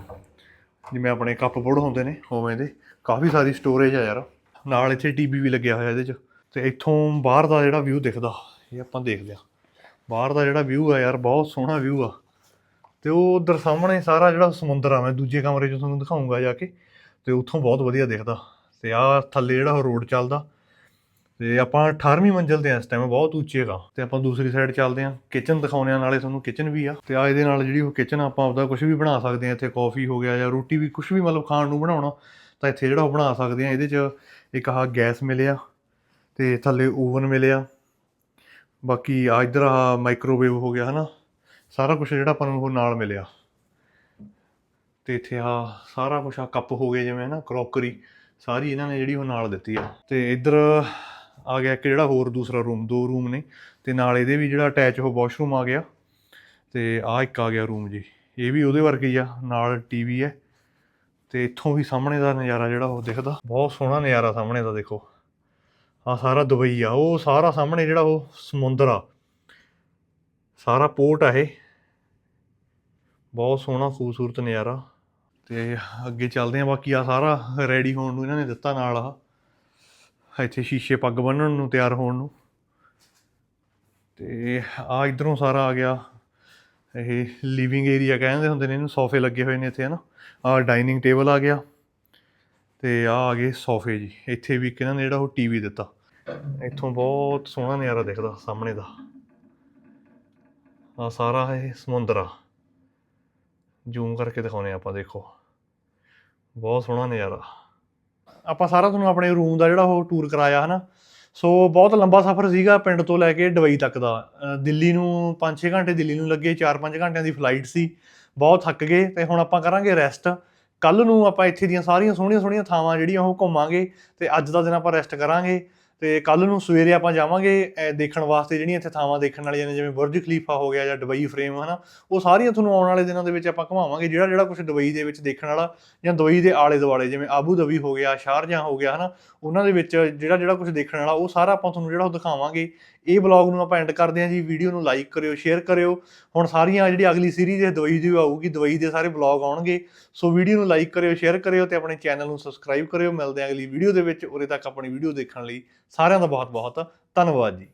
ਜਿਵੇਂ ਆਪਣੇ ਕੱਪ ਬੋਰਡ ਹੁੰਦੇ ਨੇ ਉਵੇਂ ਦੇ। ਕਾਫੀ ਸਾਰੀ ਸਟੋਰੇਜ ਆ ਯਾਰ। ਨਾਲ ਇੱਥੇ ਟੀਵੀ ਵੀ ਲੱਗਿਆ ਹੋਇਆ ਇਹਦੇ 'ਚ। ਤੇ ਇੱਥੋਂ ਬਾਹਰ ਦਾ ਜਿਹੜਾ ਵਿਊ ਦਿਖਦਾ। ਇਹ ਆਪਾਂ ਦੇਖਦੇ ਆ ਬਾਹਰ ਦਾ ਜਿਹੜਾ ਵਿਊ ਆ ਯਾਰ, ਬਹੁਤ ਸੋਹਣਾ ਵਿਊ ਆ। ਤੇ ਉਹ ਉਧਰ ਸਾਹਮਣੇ ਸਾਰਾ ਜਿਹੜਾ ਸਮੁੰਦਰ ਆ, ਮੈਂ ਦੂਜੇ ਕਮਰੇ 'ਚ ਤੁਹਾਨੂੰ ਦਿਖਾਉਂਗਾ ਜਾ ਕੇ। ਤੇ ਉੱਥੋਂ ਬਹੁਤ ਵਧੀਆ ਦਿਖਦਾ। ਤੇ ਆ ਥੱਲੇ ਜਿਹੜਾ ਉਹ ਰੋਡ ਚੱਲਦਾ। ਤੇ ਆਪਾਂ 18ਵੀਂ ਮੰਜ਼ਲ ਤੇ ਆ ਇਸ ਟਾਈਮ ਬਹੁਤ ਉੱਚੇ ਗਾ। ਤੇ ਆਪਾਂ ਦੂਸਰੀ ਸਾਈਡ ਚੱਲਦੇ ਆ ਕਿਚਨ ਦਿਖਾਉਂਦੇ ਆ ਨਾਲੇ ਤੁਹਾਨੂੰ ਕਿਚਨ ਵੀ ਆ। ਤੇ ਆ ਇਹਦੇ ਨਾਲ ਜਿਹੜੀ ਉਹ ਕਿਚਨ ਆਪਾਂ ਆਪਦਾ ਕੁਝ ਵੀ ਬਣਾ ਸਕਦੇ ਆ ਇੱਥੇ ਕਾਫੀ ਹੋ ਗਿਆ ਜਾਂ ਰੋਟੀ ਵੀ ਕੁਝ ਵੀ ਮਤਲਬ ਖਾਣ ਨੂੰ ਬਣਾਉਣਾ, ਤਾਂ ਇੱਥੇ ਜਿਹੜਾ ਉਹ ਬਣਾ ਸਕਦੇ ਆ ਇਹਦੇ 'ਚ ਇੱਕ ਆਹ ਗੈਸ ਮਿਲਿਆ। ਤੇ ਥੱਲੇ ਓਵਨ ਮਿਲਿਆ। ਬਾਕੀ ਆ ਇਧਰ ਆ ਮਾਈਕ੍ਰੋਵੇਵ ਹੋ ਗਿਆ ਹਨਾ। ਸਾਰਾ ਕੁਝ ਜਿਹੜਾ ਆਪਾਂ ਨੂੰ ਉਹ ਨਾਲ ਮਿਲਿਆ। ਤੇ ਇੱਥੇ ਆ ਸਾਰਾ ਕੁਝ ਆ ਕੱਪ ਹੋ ਗਏ ਜਿਵੇਂ ਨਾ ਕਰੋਕਰੀ ਸਾਰੀ ਇਹਨਾਂ ਨੇ ਜਿਹੜੀ ਉਹ ਨਾਲ ਦਿੱਤੀ ਆ। ਤੇ ਇੱਧਰ ਆ ਗਿਆ ਇੱਕ ਜਿਹੜਾ ਹੋਰ ਦੂਸਰਾ ਰੂਮ ਦੋ ਰੂਮ ਨੇ। ਤੇ ਨਾਲ ਇਹਦੇ ਵੀ ਜਿਹੜਾ ਅਟੈਚ ਉਹ ਵਾਸ਼ਰੂਮ ਆ ਗਿਆ। ਤੇ ਆ ਇੱਕ ਆ ਗਿਆ ਰੂਮ ਜੀ। ਇਹ ਵੀ ਉਹਦੇ ਵਰਗਾ ਹੀ ਆ, ਨਾਲ ਟੀਵੀ ਹੈ। ਤੇ ਇੱਥੋਂ ਵੀ ਸਾਹਮਣੇ ਦਾ ਨਜ਼ਾਰਾ ਜਿਹੜਾ ਉਹ ਦਿਖਦਾ। ਬਹੁਤ ਸੋਹਣਾ ਨਜ਼ਾਰਾ ਸਾਹਮਣੇ ਦਾ ਦੇਖੋ। ਆ ਸਾਰਾ ਦੁਬਈ ਆ, ਉਹ ਸਾਰਾ ਸਾਹਮਣੇ ਜਿਹੜਾ ਉਹ ਸਮੁੰਦਰ ਆ। ਸਾਰਾ ਪੋਰਟ ਆ ਇਹ। ਬਹੁਤ ਸੋਹਣਾ, ਖੂਬਸੂਰਤ ਨਜ਼ਾਰਾ। ਤੇ ਅੱਗੇ ਚੱਲਦੇ ਆ, ਬਾਕੀ ਆ ਸਾਰਾ ਰੈਡੀ ਹੋਣ ਨੂੰ ਇਹਨਾਂ ਨੇ ਦਿੱਤਾ ਨਾਲ ਆ ਇੱਥੇ ਸ਼ੀਸ਼ੇ ਪੱਗ ਬੰਨਣ ਨੂੰ ਤਿਆਰ ਹੋਣ ਨੂੰ। ਤੇ ਆ ਇਧਰੋਂ ਸਾਰਾ ਆ ਗਿਆ। ਇਹ ਲਿਵਿੰਗ ਏਰੀਆ ਕਹਿੰਦੇ ਹੁੰਦੇ ਨੇ ਇਹਨੂੰ, ਸੋਫੇ ਲੱਗੇ ਹੋਏ ਨੇ ਇੱਥੇ, ਹਨਾ। ਆ ਡਾਈਨਿੰਗ ਟੇਬਲ ਆ ਗਿਆ। ਤੇ ਆ ਆ ਗਏ ਸੋਫੇ ਜੀ। ਇੱਥੇ ਵੀ ਇੱਕ ਇਹਨਾਂ ਨੇ ਜਿਹੜਾ ਉਹ ਟੀਵੀ ਦਿੱਤਾ। ਇੱਥੋਂ ਬਹੁਤ ਸੋਹਣਾ ਨਜ਼ਾਰਾ ਦਿਖਦਾ ਸਾਹਮਣੇ ਦਾ। ਆ ਸਾਰਾ ਇਹ ਸਮੁੰਦਰ ਆ। ਜ਼ੂਮ ਕਰਕੇ ਦਿਖਾਉਨੇ ਆਪਾਂ, ਦੇਖੋ। ਬਹੁਤ ਸੋਹਣਾ ਨਜ਼ਾਰਾ। ਆਪਾਂ ਸਾਰਾ ਤੁਹਾਨੂੰ ਆਪਣੇ ਰੂਮ ਦਾ ਜਿਹੜਾ ਉਹ ਟੂਰ ਕਰਾਇਆ, ਹਨਾ? ਸੋ ਬਹੁਤ ਲੰਬਾ ਸਫ਼ਰ ਸੀਗਾ ਪਿੰਡ ਤੋਂ ਲੈ ਕੇ ਦੁਬਈ ਤੱਕ ਦਾ। ਦਿੱਲੀ ਨੂੰ 5-6 ਘੰਟੇ ਦਿੱਲੀ ਨੂੰ ਲੱਗੇ 4-5 ਘੰਟਿਆਂ ਦੀ ਫਲਾਈਟ ਸੀ। ਬਹੁਤ ਥੱਕ ਗਏ ਤੇ ਹੁਣ ਆਪਾਂ ਕਰਾਂਗੇ ਰੈਸਟ ਕੱਲ ਨੂੰ ਆਪਾਂ ਇੱਥੇ ਦੀਆਂ ਸਾਰੀਆਂ ਸੋਹਣੀਆਂ ਸੋਹਣੀਆਂ ਥਾਵਾਂ ਜਿਹੜੀਆਂ ਉਹ ਘੁੰਮਾਂਗੇ ਤੇ ਅੱਜ ਦਾ ਦਿਨ ਆਪਾਂ ਰੈਸਟ ਕਰਾਂਗੇ। ਤੇ ਕੱਲ ਨੂੰ ਸਵੇਰੇ ਆਪਾਂ ਜਾਵਾਂਗੇ ਦੇਖਣ ਵਾਸਤੇ ਜਿਹੜੀਆਂ ਇੱਥੇ ਥਾਵਾਂ ਦੇਖਣ ਵਾਲੀਆਂ ਨੇ, ਜਿਵੇਂ ਬੁਰਜ ਖਲੀਫਾ ਹੋ ਗਿਆ ਜਾਂ ਦੁਬਈ ਫਰੇਮ, ਹਨਾ, ਉਹ ਸਾਰੀਆਂ ਤੁਹਾਨੂੰ ਆਉਣ ਵਾਲੇ ਦਿਨਾਂ ਦੇ ਵਿੱਚ ਆਪਾਂ ਘੁਮਾਵਾਂਗੇ। ਜਿਹੜਾ ਜਿਹੜਾ ਕੁਝ ਦੁਬਈ ਦੇ ਵਿੱਚ ਦੇਖਣ ਵਾਲਾ ਜਾਂ ਦੁਬਈ ਦੇ ਆਲੇ ਦੁਆਲੇ ਜਿਵੇਂ ਆਬੂ ਦਬੀ ਹੋ ਗਿਆ, ਸ਼ਾਰਜਹਾਂ ਹੋ ਗਿਆ, ਹਨਾ, ਉਹਨਾਂ ਦੇ ਵਿੱਚ ਜਿਹੜਾ ਜਿਹੜਾ ਕੁਝ ਦੇਖਣ ਵਾਲਾ, ਉਹ ਸਾਰਾ ਆਪਾਂ ਤੁਹਾਨੂੰ ਜਿਹੜਾ ਉਹ ਦਿਖਾਵਾਂਗੇ। ਇਹ ਬਲੌਗ ਨੂੰ ਆਪਾਂ ਐਂਡ ਕਰਦੇ ਹਾਂ ਜੀ। ਵੀਡੀਓ ਨੂੰ ਲਾਈਕ ਕਰਿਓ ਸ਼ੇਅਰ ਕਰਿਓ। ਹੁਣ ਸਾਰੀਆਂ ਜਿਹੜੀ ਅਗਲੀ ਸੀਰੀਜ਼ ਹੈ ਦਵਾਈ ਦੀ ਆਊਗੀ, ਦਵਾਈ ਦੇ ਸਾਰੇ ਬਲੌਗ ਆਉਣਗੇ। ਸੋ ਵੀਡੀਓ ਨੂੰ ਲਾਈਕ ਕਰਿਓ ਸ਼ੇਅਰ ਕਰਿਓ ਤੇ ਆਪਣੇ ਚੈਨਲ ਨੂੰ ਸਬਸਕ੍ਰਾਈਬ ਕਰਿਓ। ਮਿਲਦੇ ਹਾਂ ਅਗਲੀ ਵੀਡੀਓ ਦੇ ਵਿੱਚ। ਉਰੇ ਤੱਕ ਆਪਣੀ ਵੀਡੀਓ ਦੇਖਣ ਲਈ ਸਾਰਿਆਂ ਦਾ ਬਹੁਤ ਬਹੁਤ ਧੰਨਵਾਦ ਜੀ।